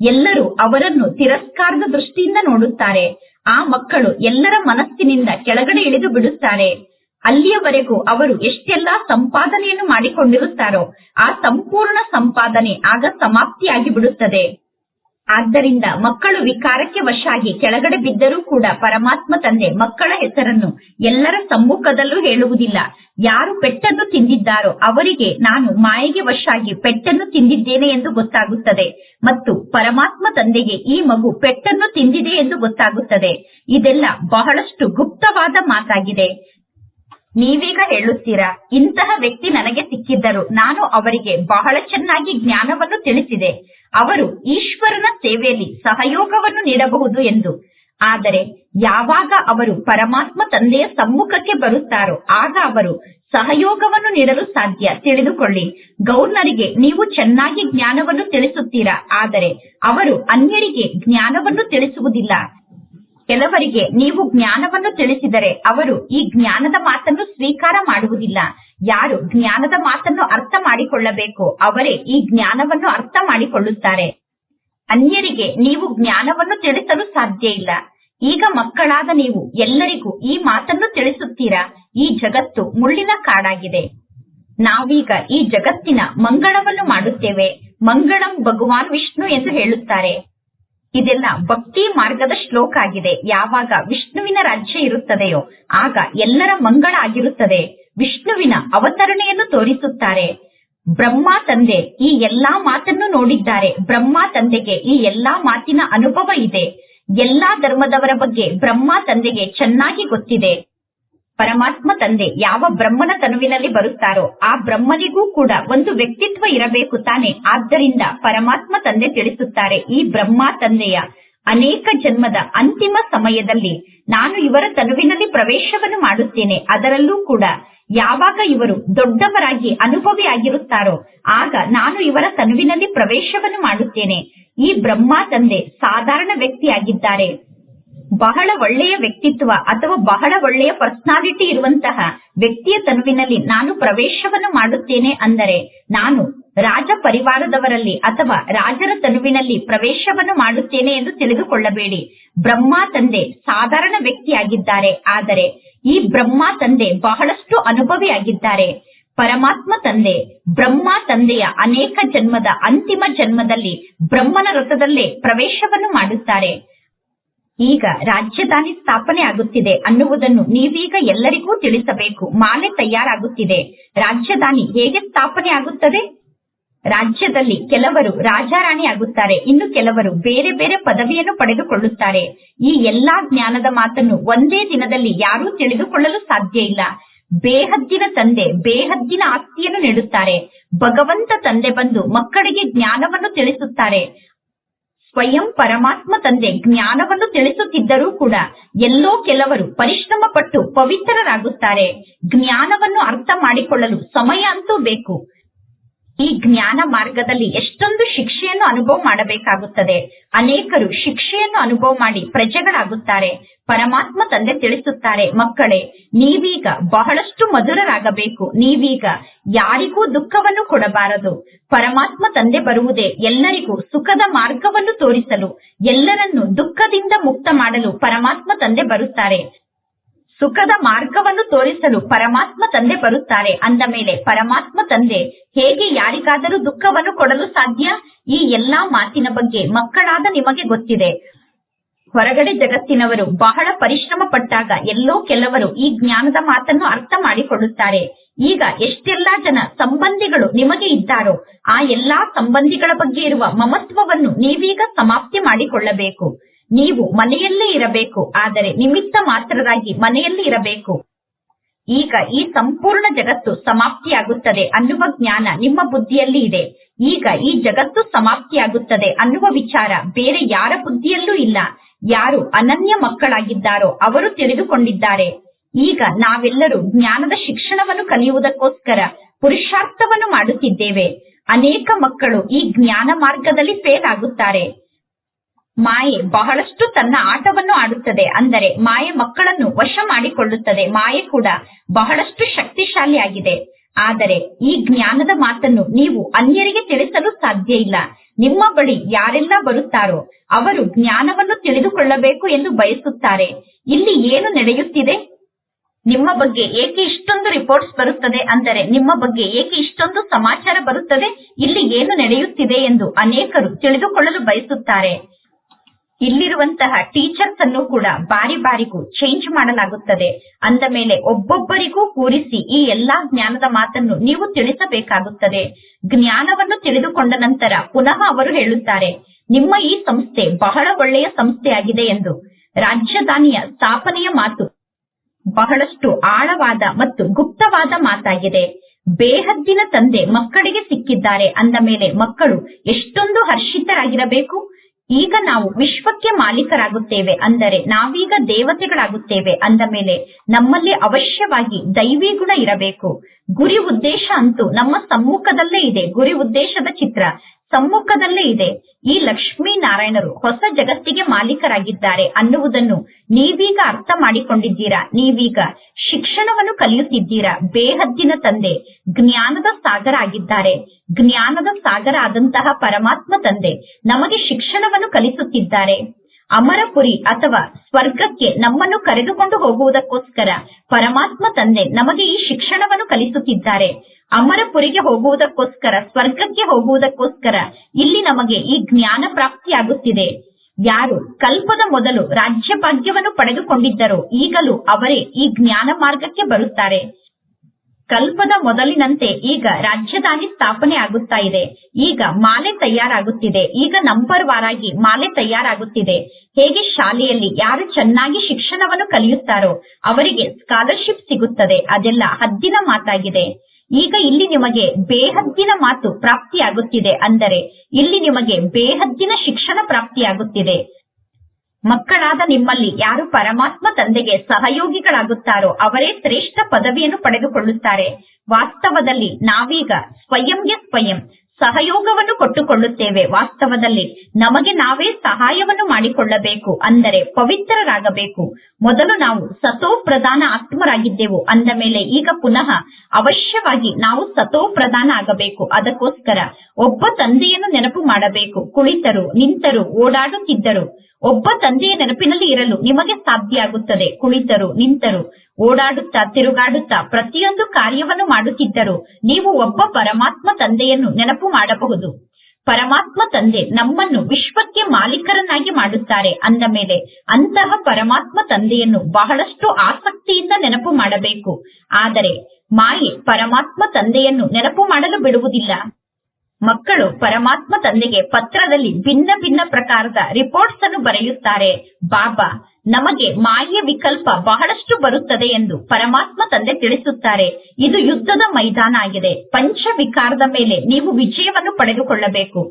Speaker 1: ಎಲ್ಲರೂ ಅವರನ್ನು ತಿರಸ್ಕಾರದ ದೃಷ್ಟಿಯಿಂದ ನೋಡುತ್ತಾರೆ. ಆ ಮಕ್ಕಳು ಎಲ್ಲರ ಮನಸ್ಸಿನಿಂದ ಕೆಳಗಡೆ ಇಳಿದು ಬಿಡುತ್ತಾರೆ. ಅಲ್ಲಿಯವರೆಗೂ ಅವರು ಎಷ್ಟೆಲ್ಲಾ ಸಂಪಾದನೆಯನ್ನು ಮಾಡಿಕೊಂಡಿರುತ್ತಾರೋ, ಆ ಸಂಪೂರ್ಣ ಸಂಪಾದನೆ ಆಗ ಸಮಾಪ್ತಿಯಾಗಿ ಬಿಡುತ್ತದೆ. ಆದ್ದರಿಂದ ಮಕ್ಕಳು ವಿಕಾರಕ್ಕೆ ವಶಾಗಿ ಕೆಳಗಡೆ ಬಿದ್ದರೂ ಕೂಡ ಪರಮಾತ್ಮ ತಂದೆ ಮಕ್ಕಳ ಹೆಸರನ್ನು ಎಲ್ಲರ ಸಮ್ಮುಖದಲ್ಲೂ ಹೇಳುವುದಿಲ್ಲ. ಯಾರು ಪೆಟ್ಟನ್ನು ತಿಂದಿದ್ದಾರೋ ಅವರಿಗೆ ನಾನು ಮಾಯೆಗೆ ವಶಾಗಿ ಪೆಟ್ಟನ್ನು ತಿಂದಿದ್ದೇನೆ ಎಂದು ಗೊತ್ತಾಗುತ್ತದೆ. ಮತ್ತು ಪರಮಾತ್ಮ ತಂದೆಗೆ ಈ ಮಗು ಪೆಟ್ಟನ್ನು ತಿಂದಿದೆ ಎಂದು ಗೊತ್ತಾಗುತ್ತದೆ. ಇದೆಲ್ಲ ಬಹಳಷ್ಟು ಗುಪ್ತವಾದ ಮಾತಾಗಿದೆ. ನೀವೀಗ ಹೇಳುತ್ತೀರಾ? ಇಂತಹ ವ್ಯಕ್ತಿ ನನಗೆ ಸಿಕ್ಕಿದ್ದರು. ನಾನು ಅವರಿಗೆ ಬಹಳ ಚೆನ್ನಾಗಿ ಜ್ಞಾನವನ್ನು ತಿಳಿಸಿದೆ. ಅವರು ಈಶ್ವರನ ಸೇವೆಯಲ್ಲಿ ಸಹಯೋಗವನ್ನು ನೀಡಬಹುದು ಎಂದು. ಆದರೆ ಯಾವಾಗ ಅವರು ಪರಮಾತ್ಮ ತಂದೆಯ ಸಮ್ಮುಖಕ್ಕೆ ಬರುತ್ತಾರೋ, ಆಗ ಅವರು ಸಹಯೋಗವನ್ನು ನೀಡಲು ಸಾಧ್ಯ. ತಿಳಿದುಕೊಳ್ಳಿ. ಗೌರ್ನರಿಗೆ ನೀವು ಚೆನ್ನಾಗಿ ಜ್ಞಾನವನ್ನು ತಿಳಿಸುತ್ತೀರಾ? ಆದರೆ ಅವರು ಅನ್ಯರಿಗೆ ಜ್ಞಾನವನ್ನು ತಿಳಿಸುವುದಿಲ್ಲ. ಕೆಲವರಿಗೆ ನೀವು ಜ್ಞಾನವನ್ನು ತಿಳಿಸಿದರೆ ಅವರು ಈ ಜ್ಞಾನದ ಮಾತನ್ನು ಸ್ವೀಕಾರ ಮಾಡುವುದಿಲ್ಲ. ಯಾರು ಜ್ಞಾನದ ಮಾತನ್ನು ಅರ್ಥ ಮಾಡಿಕೊಳ್ಳಬೇಕು, ಅವರೇ ಈ ಜ್ಞಾನವನ್ನು ಅರ್ಥ ಮಾಡಿಕೊಳ್ಳುತ್ತಾರೆ. ಅನ್ಯರಿಗೆ ನೀವು ಜ್ಞಾನವನ್ನು ತಿಳಿಸಲು ಸಾಧ್ಯ ಇಲ್ಲ. ಈಗ ಮಕ್ಕಳಾದ ನೀವು ಎಲ್ಲರಿಗೂ ಈ ಮಾತನ್ನು ತಿಳಿಸುತ್ತೀರಾ? ಈ ಜಗತ್ತು ಮುಳ್ಳಿನ ಕಾಡಾಗಿದೆ. ನಾವೀಗ ಈ ಜಗತ್ತಿನ ಮಂಗಳವನ್ನು ಮಾಡುತ್ತೇವೆ. ಮಂಗಳಂ ಭಗವಾನ್ ವಿಷ್ಣು ಎಂದು ಹೇಳುತ್ತಾರೆ. ಇದೆಲ್ಲ ಭಕ್ತಿ ಮಾರ್ಗದ ಶ್ಲೋಕ ಆಗಿದೆ. ಯಾವಾಗ ವಿಷ್ಣುವಿನ ರಾಜ್ಯ ಇರುತ್ತದೆಯೋ, ಆಗ ಎಲ್ಲರ ಮಂಗಳ ಆಗಿರುತ್ತದೆ. ವಿಷ್ಣುವಿನ ಅವತರಣೆಯನ್ನು ತೋರಿಸುತ್ತಾರೆ. ಬ್ರಹ್ಮ ತಂದೆ ಈ ಎಲ್ಲಾ ಮಾತನ್ನು ನೋಡಿದ್ದಾರೆ. ಬ್ರಹ್ಮ ತಂದೆಗೆ ಈ ಎಲ್ಲಾ ಮಾತಿನ ಅನುಭವ ಇದೆ. ಎಲ್ಲಾ ಧರ್ಮದವರ ಬಗ್ಗೆ ಬ್ರಹ್ಮ ತಂದೆಗೆ ಚೆನ್ನಾಗಿ ಗೊತ್ತಿದೆ. ಪರಮಾತ್ಮ ತಂದೆ ಯಾವ ಬ್ರಹ್ಮನ ತನುವಿನಲ್ಲಿ ಬರುತ್ತಾರೋ ಆ ಬ್ರಹ್ಮನಿಗೂ ಕೂಡ ಒಂದು ವ್ಯಕ್ತಿತ್ವ ಇರಬೇಕು ತಾನೆ. ಆದ್ದರಿಂದ ಪರಮಾತ್ಮ ತಂದೆ ತಿಳಿಸುತ್ತಾರೆ, ಈ ಬ್ರಹ್ಮ ತಂದೆಯ ಅನೇಕ ಜನ್ಮದ ಅಂತಿಮ ಸಮಯದಲ್ಲಿ ನಾನು ಇವರ ತನುವಿನಲ್ಲಿ ಪ್ರವೇಶವನ್ನು ಮಾಡುತ್ತೇನೆ. ಅದರಲ್ಲೂ ಕೂಡ ಯಾವಾಗ ಇವರು ದೊಡ್ಡವರಾಗಿ ಅನುಭವಿ ಆಗಿರುತ್ತಾರೋ, ಆಗ ನಾನು ಇವರ ತನುವಿನಲ್ಲಿ ಪ್ರವೇಶವನ್ನು ಮಾಡುತ್ತೇನೆ. ಈ ಬ್ರಹ್ಮ ತಂದೆ ಸಾಧಾರಣ ವ್ಯಕ್ತಿಯಾಗಿದ್ದಾರೆ. ಬಹಳ ಒಳ್ಳೆಯ ವ್ಯಕ್ತಿತ್ವ ಅಥವಾ ಬಹಳ ಒಳ್ಳೆಯ ಪರ್ಸನಾಲಿಟಿ ಇರುವಂತಹ ವ್ಯಕ್ತಿಯ ತನುವಿನಲ್ಲಿ ನಾನು ಪ್ರವೇಶವನ್ನು ಮಾಡುತ್ತೇನೆ ಅಂದರೆ ನಾನು ರಾಜ ಪರಿವಾರದವರಲ್ಲಿ ಅಥವಾ ರಾಜರ ತನುವಿನಲ್ಲಿ ಪ್ರವೇಶವನ್ನು ಮಾಡುತ್ತೇನೆ ಎಂದು ತಿಳಿದುಕೊಳ್ಳಬೇಡಿ. ಬ್ರಹ್ಮ ತಂದೆ ಸಾಧಾರಣ ವ್ಯಕ್ತಿಯಾಗಿದ್ದಾರೆ. ಆದರೆ ಈ ಬ್ರಹ್ಮ ತಂದೆ ಬಹಳಷ್ಟು ಅನುಭವಿಯಾಗಿದ್ದಾರೆ. ಪರಮಾತ್ಮ ತಂದೆ ಬ್ರಹ್ಮ ತಂದೆಯ ಅನೇಕ ಜನ್ಮದ ಅಂತಿಮ ಜನ್ಮದಲ್ಲಿ ಬ್ರಹ್ಮನ ರಥದಲ್ಲೇ ಪ್ರವೇಶವನ್ನು ಮಾಡುತ್ತಾರೆ. ಈಗ ರಾಜ್ಯಧಾನಿ ಸ್ಥಾಪನೆ ಆಗುತ್ತಿದೆ ಅನ್ನುವುದನ್ನು ನೀವೀಗ ಎಲ್ಲರಿಗೂ ತಿಳಿಸಬೇಕು. ಮಾಲೆ ತಯಾರಾಗುತ್ತಿದೆ. ರಾಜ್ಯಧಾನಿ ಹೇಗೆ ಸ್ಥಾಪನೆ ಆಗುತ್ತದೆ? ರಾಜ್ಯದಲ್ಲಿ ಕೆಲವರು ರಾಜಾರಾಣಿ ಆಗುತ್ತಾರೆ. ಇನ್ನು ಕೆಲವರು ಬೇರೆ ಬೇರೆ ಪದವಿಯನ್ನು ಪಡೆದುಕೊಳ್ಳುತ್ತಾರೆ. ಈ ಎಲ್ಲಾ ಜ್ಞಾನದ ಮಾತನ್ನು ಒಂದೇ ದಿನದಲ್ಲಿ ಯಾರೂ ತಿಳಿದುಕೊಳ್ಳಲು ಸಾಧ್ಯ ಇಲ್ಲ. ಬೇಹದ್ದಿನ ತಂದೆ ಬೇಹದ್ದಿನ ಆಸ್ತಿಯನ್ನು ನೀಡುತ್ತಾರೆ. ಭಗವಂತ ತಂದೆ ಬಂದು ಮಕ್ಕಳಿಗೆ ಜ್ಞಾನವನ್ನು ತಿಳಿಸುತ್ತಾರೆ. ಸ್ವಯಂ ಪರಮಾತ್ಮ ತಂದೆ ಜ್ಞಾನವನ್ನು ತಿಳಿಸುತ್ತಿದ್ದರೂ ಕೂಡ ಎಲ್ಲೋ ಕೆಲವರು ಪರಿಶ್ರಮ ಪಟ್ಟು ಪವಿತ್ರರಾಗುತ್ತಾರೆ. ಜ್ಞಾನವನ್ನು ಅರ್ಥ ಮಾಡಿಕೊಳ್ಳಲು ಸಮಯ ಅಂತೂ ಬೇಕು. ಈ ಜ್ಞಾನ ಮಾರ್ಗದಲ್ಲಿ ಎಷ್ಟೊಂದು ಶಿಕ್ಷೆಯನ್ನು ಅನುಭವ ಮಾಡಬೇಕಾಗುತ್ತದೆ. ಅನೇಕರು ಶಿಕ್ಷೆಯನ್ನು ಅನುಭವ ಮಾಡಿ ಪ್ರಜೆಗಳಾಗುತ್ತಾರೆ. ಪರಮಾತ್ಮ ತಂದೆ ತಿಳಿಸುತ್ತಾರೆ, ಮಕ್ಕಳೇ, ನೀವೀಗ ಬಹಳಷ್ಟು ಮಧುರರಾಗಬೇಕು. ನೀವೀಗ ಯಾರಿಗೂ ದುಃಖವನ್ನು ಕೊಡಬಾರದು. ಪರಮಾತ್ಮ ತಂದೆ ಬರುವುದೇ ಎಲ್ಲರಿಗೂ ಸುಖದ ಮಾರ್ಗವನ್ನು ತೋರಿಸಲು, ಎಲ್ಲರನ್ನು ದುಃಖದಿಂದ ಮುಕ್ತ ಮಾಡಲು ಪರಮಾತ್ಮ ತಂದೆ ಬರುತ್ತಾರೆ. ಸುಖದ ಮಾರ್ಗವನ್ನು ತೋರಿಸಲು ಪರಮಾತ್ಮ ತಂದೆ ಬರುತ್ತಾರೆ. ಅಂದ ಮೇಲೆ ಪರಮಾತ್ಮ ತಂದೆ, ಹೇಗೆ ಯಾರಿಗಾದರೂ ದುಃಖವನ್ನು ಕೊಡಲು ಸಾಧ್ಯ? ಈ ಎಲ್ಲಾ ಮಾತಿನ ಬಗ್ಗೆ ಮಕ್ಕಳಾದ ನಿಮಗೆ ಗೊತ್ತಿದೆ. ಹೊರಗಡೆ ಜಗತ್ತಿನವರು ಬಹಳ ಪರಿಶ್ರಮ ಪಟ್ಟಾಗ ಎಲ್ಲೋ ಕೆಲವರು ಈ ಜ್ಞಾನದ ಮಾತನ್ನು ಅರ್ಥ ಮಾಡಿಕೊಳ್ಳುತ್ತಾರೆ. ಈಗ ಎಷ್ಟೆಲ್ಲಾ ಜನ ಸಂಬಂಧಿಗಳು ನಿಮಗೆ ಇದ್ದಾರೋ, ಆ ಎಲ್ಲಾ ಸಂಬಂಧಿಗಳ ಬಗ್ಗೆ ಇರುವ ಮಮತ್ವವನ್ನು ನೀವೀಗ ಸಮಾಪ್ತಿ ಮಾಡಿಕೊಳ್ಳಬೇಕು. ನೀವು ಮನೆಯಲ್ಲೇ ಇರಬೇಕು, ಆದರೆ ನಿಮಿತ್ತ ಮಾತ್ರರಾಗಿ ಮನೆಯಲ್ಲಿ ಇರಬೇಕು. ಈಗ ಈ ಸಂಪೂರ್ಣ ಜಗತ್ತು ಸಮಾಪ್ತಿಯಾಗುತ್ತದೆ ಅನ್ನುವ ಜ್ಞಾನ ನಿಮ್ಮ ಬುದ್ಧಿಯಲ್ಲಿ ಇದೆ. ಈಗ ಈ ಜಗತ್ತು ಸಮಾಪ್ತಿಯಾಗುತ್ತದೆ ಅನ್ನುವ ವಿಚಾರ ಬೇರೆ ಯಾರ ಬುದ್ಧಿಯಲ್ಲೂ ಇಲ್ಲ. ಯಾರು ಅನನ್ಯ ಮಕ್ಕಳಾಗಿದ್ದಾರೋ ಅವರು ತಿಳಿದುಕೊಂಡಿದ್ದಾರೆ. ಈಗ ನಾವೆಲ್ಲರೂ ಜ್ಞಾನದ ಶಿಕ್ಷಣವನ್ನು ಕಲಿಯುವುದಕ್ಕೋಸ್ಕರ ಪುರುಷಾರ್ಥವನ್ನು ಮಾಡುತ್ತಿದ್ದೇವೆ. ಅನೇಕ ಮಕ್ಕಳು ಈ ಜ್ಞಾನ ಮಾರ್ಗದಲ್ಲಿ ಫೇಲ್ ಆಗುತ್ತಾರೆ. ಮಾಯೆ ಬಹಳಷ್ಟು ತನ್ನ ಆಟವನ್ನು ಆಡುತ್ತದೆ. ಅಂದರೆ ಮಾಯೆ ಮಕ್ಕಳನ್ನು ವಶ ಮಾಡಿಕೊಳ್ಳುತ್ತದೆ. ಮಾಯೆ ಕೂಡ ಬಹಳಷ್ಟು ಶಕ್ತಿಶಾಲಿಯಾಗಿದೆ. ಆದರೆ ಈ ಜ್ಞಾನದ ಮಾತನ್ನು ನೀವು ಅನ್ಯರಿಗೆ ತಿಳಿಸಲು ಸಾಧ್ಯ ಇಲ್ಲ. ನಿಮ್ಮ ಬಳಿ ಯಾರೆಲ್ಲ ಬರುತ್ತಾರೋ ಅವರು ಜ್ಞಾನವನ್ನು ತಿಳಿದುಕೊಳ್ಳಬೇಕು ಎಂದು ಬಯಸುತ್ತಾರೆ. ಇಲ್ಲಿ ಏನು ನಡೆಯುತ್ತಿದೆ? ನಿಮ್ಮ ಬಗ್ಗೆ ಏಕೆ ಇಷ್ಟೊಂದು ರಿಪೋರ್ಟ್ಸ್ ಬರುತ್ತದೆ? ಅಂದರೆ ನಿಮ್ಮ ಬಗ್ಗೆ ಏಕೆ ಇಷ್ಟೊಂದು ಸಮಾಚಾರ ಬರುತ್ತದೆ? ಇಲ್ಲಿ ಏನು ನಡೆಯುತ್ತಿದೆ ಎಂದು ಅನೇಕರು ತಿಳಿದುಕೊಳ್ಳಲು ಬಯಸುತ್ತಾರೆ. ಇಲ್ಲಿರುವಂತಹ ಟೀಚರ್ಸ್ ಅನ್ನು ಕೂಡ ಬಾರಿ ಬಾರಿಗೂ ಚೇಂಜ್ ಮಾಡಲಾಗುತ್ತದೆ. ಅಂದ ಮೇಲೆ ಒಬ್ಬೊಬ್ಬರಿಗೂ ಕೂರಿಸಿ ಈ ಎಲ್ಲಾ ಜ್ಞಾನದ ಮಾತನ್ನು ನೀವು ತಿಳಿಸಬೇಕಾಗುತ್ತದೆ. ಜ್ಞಾನವನ್ನು ತಿಳಿದುಕೊಂಡ ನಂತರ ಪುನಃ ಅವರು ಹೇಳುತ್ತಾರೆ, ನಿಮ್ಮ ಈ ಸಂಸ್ಥೆ ಬಹಳ ಒಳ್ಳೆಯ ಸಂಸ್ಥೆಯಾಗಿದೆ ಎಂದು. ರಾಜಧಾನಿಯ ಸ್ಥಾಪನೆಯ ಮಾತು ಬಹಳಷ್ಟು ಆಳವಾದ ಮತ್ತು ಗುಪ್ತವಾದ ಮಾತಾಗಿದೆ. ಬೇಹದ್ದಿನ ತಂದೆ ಮಕ್ಕಳಿಗೆ ಸಿಕ್ಕಿದ್ದಾರೆ. ಅಂದ ಮೇಲೆ ಮಕ್ಕಳು ಎಷ್ಟೊಂದು ಹರ್ಷಿತರಾಗಿರಬೇಕು. ಈಗ ನಾವು ವಿಶ್ವಕ್ಕೆ ಮಾಲೀಕರಾಗುತ್ತೇವೆ ಅಂದರೆ ನಾವೀಗ ದೇವತೆಗಳಾಗುತ್ತೇವೆ ಅಂದ ಮೇಲೆ ನಮ್ಮಲ್ಲಿ ಅವಶ್ಯವಾಗಿ ದೈವಿ ಗುಣ ಇರಬೇಕು. ಗುರಿ ಉದ್ದೇಶ ಅಂತೂ ನಮ್ಮ ಸಮ್ಮುಖದಲ್ಲೇ ಇದೆ. ಗುರಿ ಉದ್ದೇಶದ ಚಿತ್ರ. ಸಮ್ಮುಖದಲ್ಲೇ ಇದೆ. ಈ ಲಕ್ಷ್ಮೀ ನಾರಾಯಣರು ಹೊಸ ಜಗತ್ತಿಗೆ ಮಾಲೀಕರಾಗಿದ್ದಾರೆ ಅನ್ನುವುದನ್ನು ನೀವೀಗ ಅರ್ಥ ಮಾಡಿಕೊಂಡಿದ್ದೀರಾ? ನೀವೀಗ ಶಿಕ್ಷಣವನ್ನು ಕಲಿಯುತ್ತಿದ್ದೀರಾ? ಬೇಹದ್ದಿನ ತಂದೆ, ಜ್ಞಾನದ ಸಾಗರ ಆಗಿದ್ದಾರೆ. ಜ್ಞಾನದ ಸಾಗರ ಆದಂತಹ ಪರಮಾತ್ಮ ತಂದೆ ನಮಗೆ ಶಿಕ್ಷಣವನ್ನು ಕಲಿಸುತ್ತಿದ್ದಾರೆ. ಅಮರಪುರಿ ಅಥವಾ ಸ್ವರ್ಗಕ್ಕೆ ನಮ್ಮನ್ನು ಕರೆದುಕೊಂಡು ಹೋಗುವುದಕ್ಕೋಸ್ಕರ ಪರಮಾತ್ಮ ತಂದೆ ನಮಗೆ ಈ ಶಿಕ್ಷಣವನ್ನು ಕಲಿಸುತ್ತಿದ್ದಾರೆ. ಅಮರಪುರಿಗೆ ಹೋಗುವುದಕ್ಕೋಸ್ಕರ, ಸ್ವರ್ಗಕ್ಕೆ ಹೋಗುವುದಕ್ಕೋಸ್ಕರ ಇಲ್ಲಿ ನಮಗೆ ಈ ಜ್ಞಾನ ಪ್ರಾಪ್ತಿಯಾಗುತ್ತಿದೆ. ಯಾರು ಕಲ್ಪದ ಮೊದಲು ರಾಜ್ಯ ಭಾಗ್ಯವನ್ನು ಪಡೆದುಕೊಂಡಿದ್ದರೋ ಈಗಲೂ ಅವರೇ ಈ ಜ್ಞಾನ ಮಾರ್ಗಕ್ಕೆ ಬರುತ್ತಾರೆ. ಕಲ್ಪದ ಮೊದಲಿನಂತೆ ಈಗ ರಾಜಧಾನಿ ಸ್ಥಾಪನೆ ಆಗುತ್ತಾ ಇದೆ. ಈಗ ಮಾಲೆ ತಯಾರಾಗುತ್ತಿದೆ. ಈಗ ನಂಬರ್ ವಾರಾಗಿ ಮಾಲೆ ತಯಾರಾಗುತ್ತಿದೆ. ಹೇಗೆ ಶಾಲೆಯಲ್ಲಿ ಯಾರು ಚೆನ್ನಾಗಿ ಶಿಕ್ಷಣವನ್ನು ಕಲಿಯುತ್ತಾರೋ ಅವರಿಗೆ ಸ್ಕಾಲರ್ಶಿಪ್ ಸಿಗುತ್ತದೆ. ಅದೆಲ್ಲ ಹದ್ದಿನ ಮಾತಾಗಿದೆ. ಈಗ ಇಲ್ಲಿ ನಿಮಗೆ ಬೇಹದ್ದಿನ ಮಾತು ಪ್ರಾಪ್ತಿಯಾಗುತ್ತಿದೆ ಅಂದರೆ ಇಲ್ಲಿ ನಿಮಗೆ ಬೇಹದ್ದಿನ ಶಿಕ್ಷಣ ಪ್ರಾಪ್ತಿಯಾಗುತ್ತಿದೆ. ಮಕ್ಕಳಾದ ನಿಮ್ಮಲ್ಲಿ ಯಾರು ಪರಮಾತ್ಮ ತಂದೆಗೆ ಸಹಯೋಗಿಗಳಾಗುತ್ತಾರೋ ಅವರೇ ಶ್ರೇಷ್ಠ ಪದವಿಯನ್ನು ಪಡೆದುಕೊಳ್ಳುತ್ತಾರೆ. ವಾಸ್ತವದಲ್ಲಿ ನಾವೀಗ ಸ್ವಯಂಗೆ ಸ್ವಯಂ ಸಹಯೋಗವನ್ನು ಕೊಟ್ಟುಕೊಳ್ಳುತ್ತೇವೆ. ವಾಸ್ತವದಲ್ಲಿ ನಮಗೆ ನಾವೇ ಸಹಾಯವನ್ನು ಮಾಡಿಕೊಳ್ಳಬೇಕು. ಅಂದರೆ ಪವಿತ್ರರಾಗಬೇಕು. ಮೊದಲು ನಾವು ಸತೋ ಪ್ರಧಾನ ಆತ್ಮರಾಗಿದ್ದೆವು. ಅಂದ ಮೇಲೆ ಈಗ ಪುನಃ ಅವಶ್ಯವಾಗಿ ನಾವು ಸತೋ ಪ್ರಧಾನ ಆಗಬೇಕು. ಅದಕ್ಕೋಸ್ಕರ ಒಬ್ಬ ತಂದೆಯನ್ನು ನೆನಪು ಮಾಡಬೇಕು. ಕುಳಿತರು, ನಿಂತರು, ಓಡಾಡುತ್ತಿದ್ದರು. ಒಬ್ಬ ತಂದೆಯ ನೆನಪಿನಲ್ಲಿ ಇರಲು ನಿಮಗೆ ಸಾಧ್ಯ ಆಗುತ್ತದೆ ಕುಳಿತರು, ನಿಂತರು ಓಡಾಡುತ್ತಾ, ತಿರುಗಾಡುತ್ತಾ ಪ್ರತಿಯೊಂದು ಕಾರ್ಯವನ್ನು ಮಾಡುತ್ತಿದ್ದರು ನೀವು ಒಬ್ಬ ಪರಮಾತ್ಮ ತಂದೆಯನ್ನು ನೆನಪು ಮಾಡಬಹುದು. ಪರಮಾತ್ಮ ತಂದೆ ನಮ್ಮನ್ನು ವಿಶ್ವಕ್ಕೆ ಮಾಲೀಕರನ್ನಾಗಿ ಮಾಡುತ್ತಾರೆ ಅಂದ ಮೇಲೆ ಅಂತಹ ಪರಮಾತ್ಮ ತಂದೆಯನ್ನು ಬಹಳಷ್ಟು ಆಸಕ್ತಿಯಿಂದ ನೆನಪು ಮಾಡಬೇಕು. ಆದರೆ, ಮಾಯೆ ಪರಮಾತ್ಮ ತಂದೆಯನ್ನು ನೆನಪು ಮಾಡಲು ಬಿಡುವುದಿಲ್ಲ. ಮಕ್ಕಳು ಪರಮಾತ್ಮ ತಂದೆಗೆ ಪತ್ರದಲ್ಲಿ ಭಿನ್ನ ಭಿನ್ನ ಪ್ರಕಾರದ ರಿಪೋರ್ಟ್ಸ್ ಅನ್ನು ಬರೆಯುತ್ತಾರೆ. ಬಾಬಾ, ನಮಗೆ ಮಾಯೆಯ ವಿಕಲ್ಪ ಬಹಳಷ್ಟು ಬರುತ್ತದೆ ಎಂದು ಪರಮಾತ್ಮ ತಂದೆ ತಿಳಿಸುತ್ತಾರೆ. ಇದು ಯುದ್ಧದ ಮೈದಾನ ಆಗಿದೆ. ಪಂಚ ವಿಕಾರದ ಮೇಲೆ ನೀವು ವಿಜಯವನ್ನು ಪಡೆದುಕೊಳ್ಳಬೇಕು.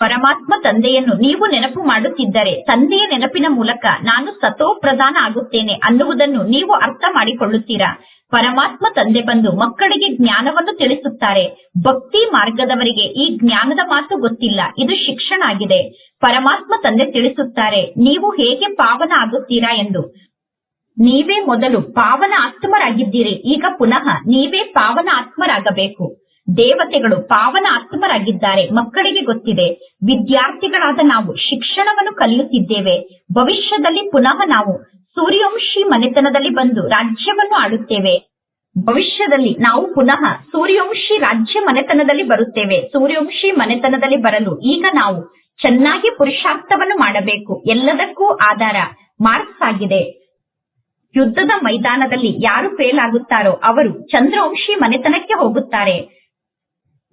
Speaker 1: ಪರಮಾತ್ಮ ತಂದೆಯನ್ನು ನೀವು ನೆನಪು ಮಾಡುತ್ತಿದ್ದರೆ ತಂದೆಯ ನೆನಪಿನ ಮೂಲಕ ನಾನು ಸತೋ ಪ್ರಧಾನ ಆಗುತ್ತೇನೆ ಅನ್ನುವುದನ್ನು ನೀವು ಅರ್ಥ ಮಾಡಿಕೊಳ್ಳುತ್ತೀರಾ? ಪರಮಾತ್ಮ ತಂದೆ ಬಂದು ಮಕ್ಕಳಿಗೆ ಜ್ಞಾನವನ್ನು ತಿಳಿಸುತ್ತಾರೆ. ಭಕ್ತಿ ಮಾರ್ಗದವರಿಗೆ ಈ ಜ್ಞಾನದ ಮಾತು ಗೊತ್ತಿಲ್ಲ. ಇದು ಶಿಕ್ಷಣ ಆಗಿದೆ. ಪರಮಾತ್ಮ ತಂದೆ ತಿಳಿಸುತ್ತಾರೆ, ನೀವು ಹೇಗೆ ಪಾವನ ಆಗುತ್ತೀರಾ? ಎಂದು. ನೀವೇ ಮೊದಲು ಪಾವನ ಆತ್ಮರಾಗಿದ್ದೀರಿ. ಈಗ ಪುನಃ ನೀವೇ ಪಾವನ ಆತ್ಮರಾಗಬೇಕು. ದೇವತೆಗಳು ಪಾವನ ಆತ್ಮರಾಗಿದ್ದಾರೆ. ಮಕ್ಕಳಿಗೆ ಗೊತ್ತಿದೆ. ವಿದ್ಯಾರ್ಥಿಗಳಾದ ನಾವು ಶಿಕ್ಷಣವನ್ನು ಕಲಿಯುತ್ತಿದ್ದೇವೆ. ಭವಿಷ್ಯದಲ್ಲಿ ಪುನಃ ನಾವು ಸೂರ್ಯವಂಶಿ ಮನೆತನದಲ್ಲಿ ಬಂದು ರಾಜ್ಯವನ್ನು ಆಡುತ್ತೇವೆ ಭವಿಷ್ಯದಲ್ಲಿ ನಾವು ಪುನಃ ಸೂರ್ಯವಂಶಿ ರಾಜ್ಯ ಮನೆತನದಲ್ಲಿ ಬರುತ್ತೇವೆ. ಸೂರ್ಯವಂಶಿ ಮನೆತನದಲ್ಲಿ ಬರಲು ಈಗ ನಾವು ಚೆನ್ನಾಗಿ ಪುರುಷಾರ್ಥವನ್ನು ಮಾಡಬೇಕು. ಎಲ್ಲದಕ್ಕೂ ಆಧಾರ ಮಾರ್ಕ್ಸ್ ಆಗಿದೆ. ಯುದ್ಧದ ಮೈದಾನದಲ್ಲಿ ಯಾರು ಫೇಲ್ ಆಗುತ್ತಾರೋ ಅವರು ಚಂದ್ರವಂಶಿ ಮನೆತನಕ್ಕೆ ಹೋಗುತ್ತಾರೆ.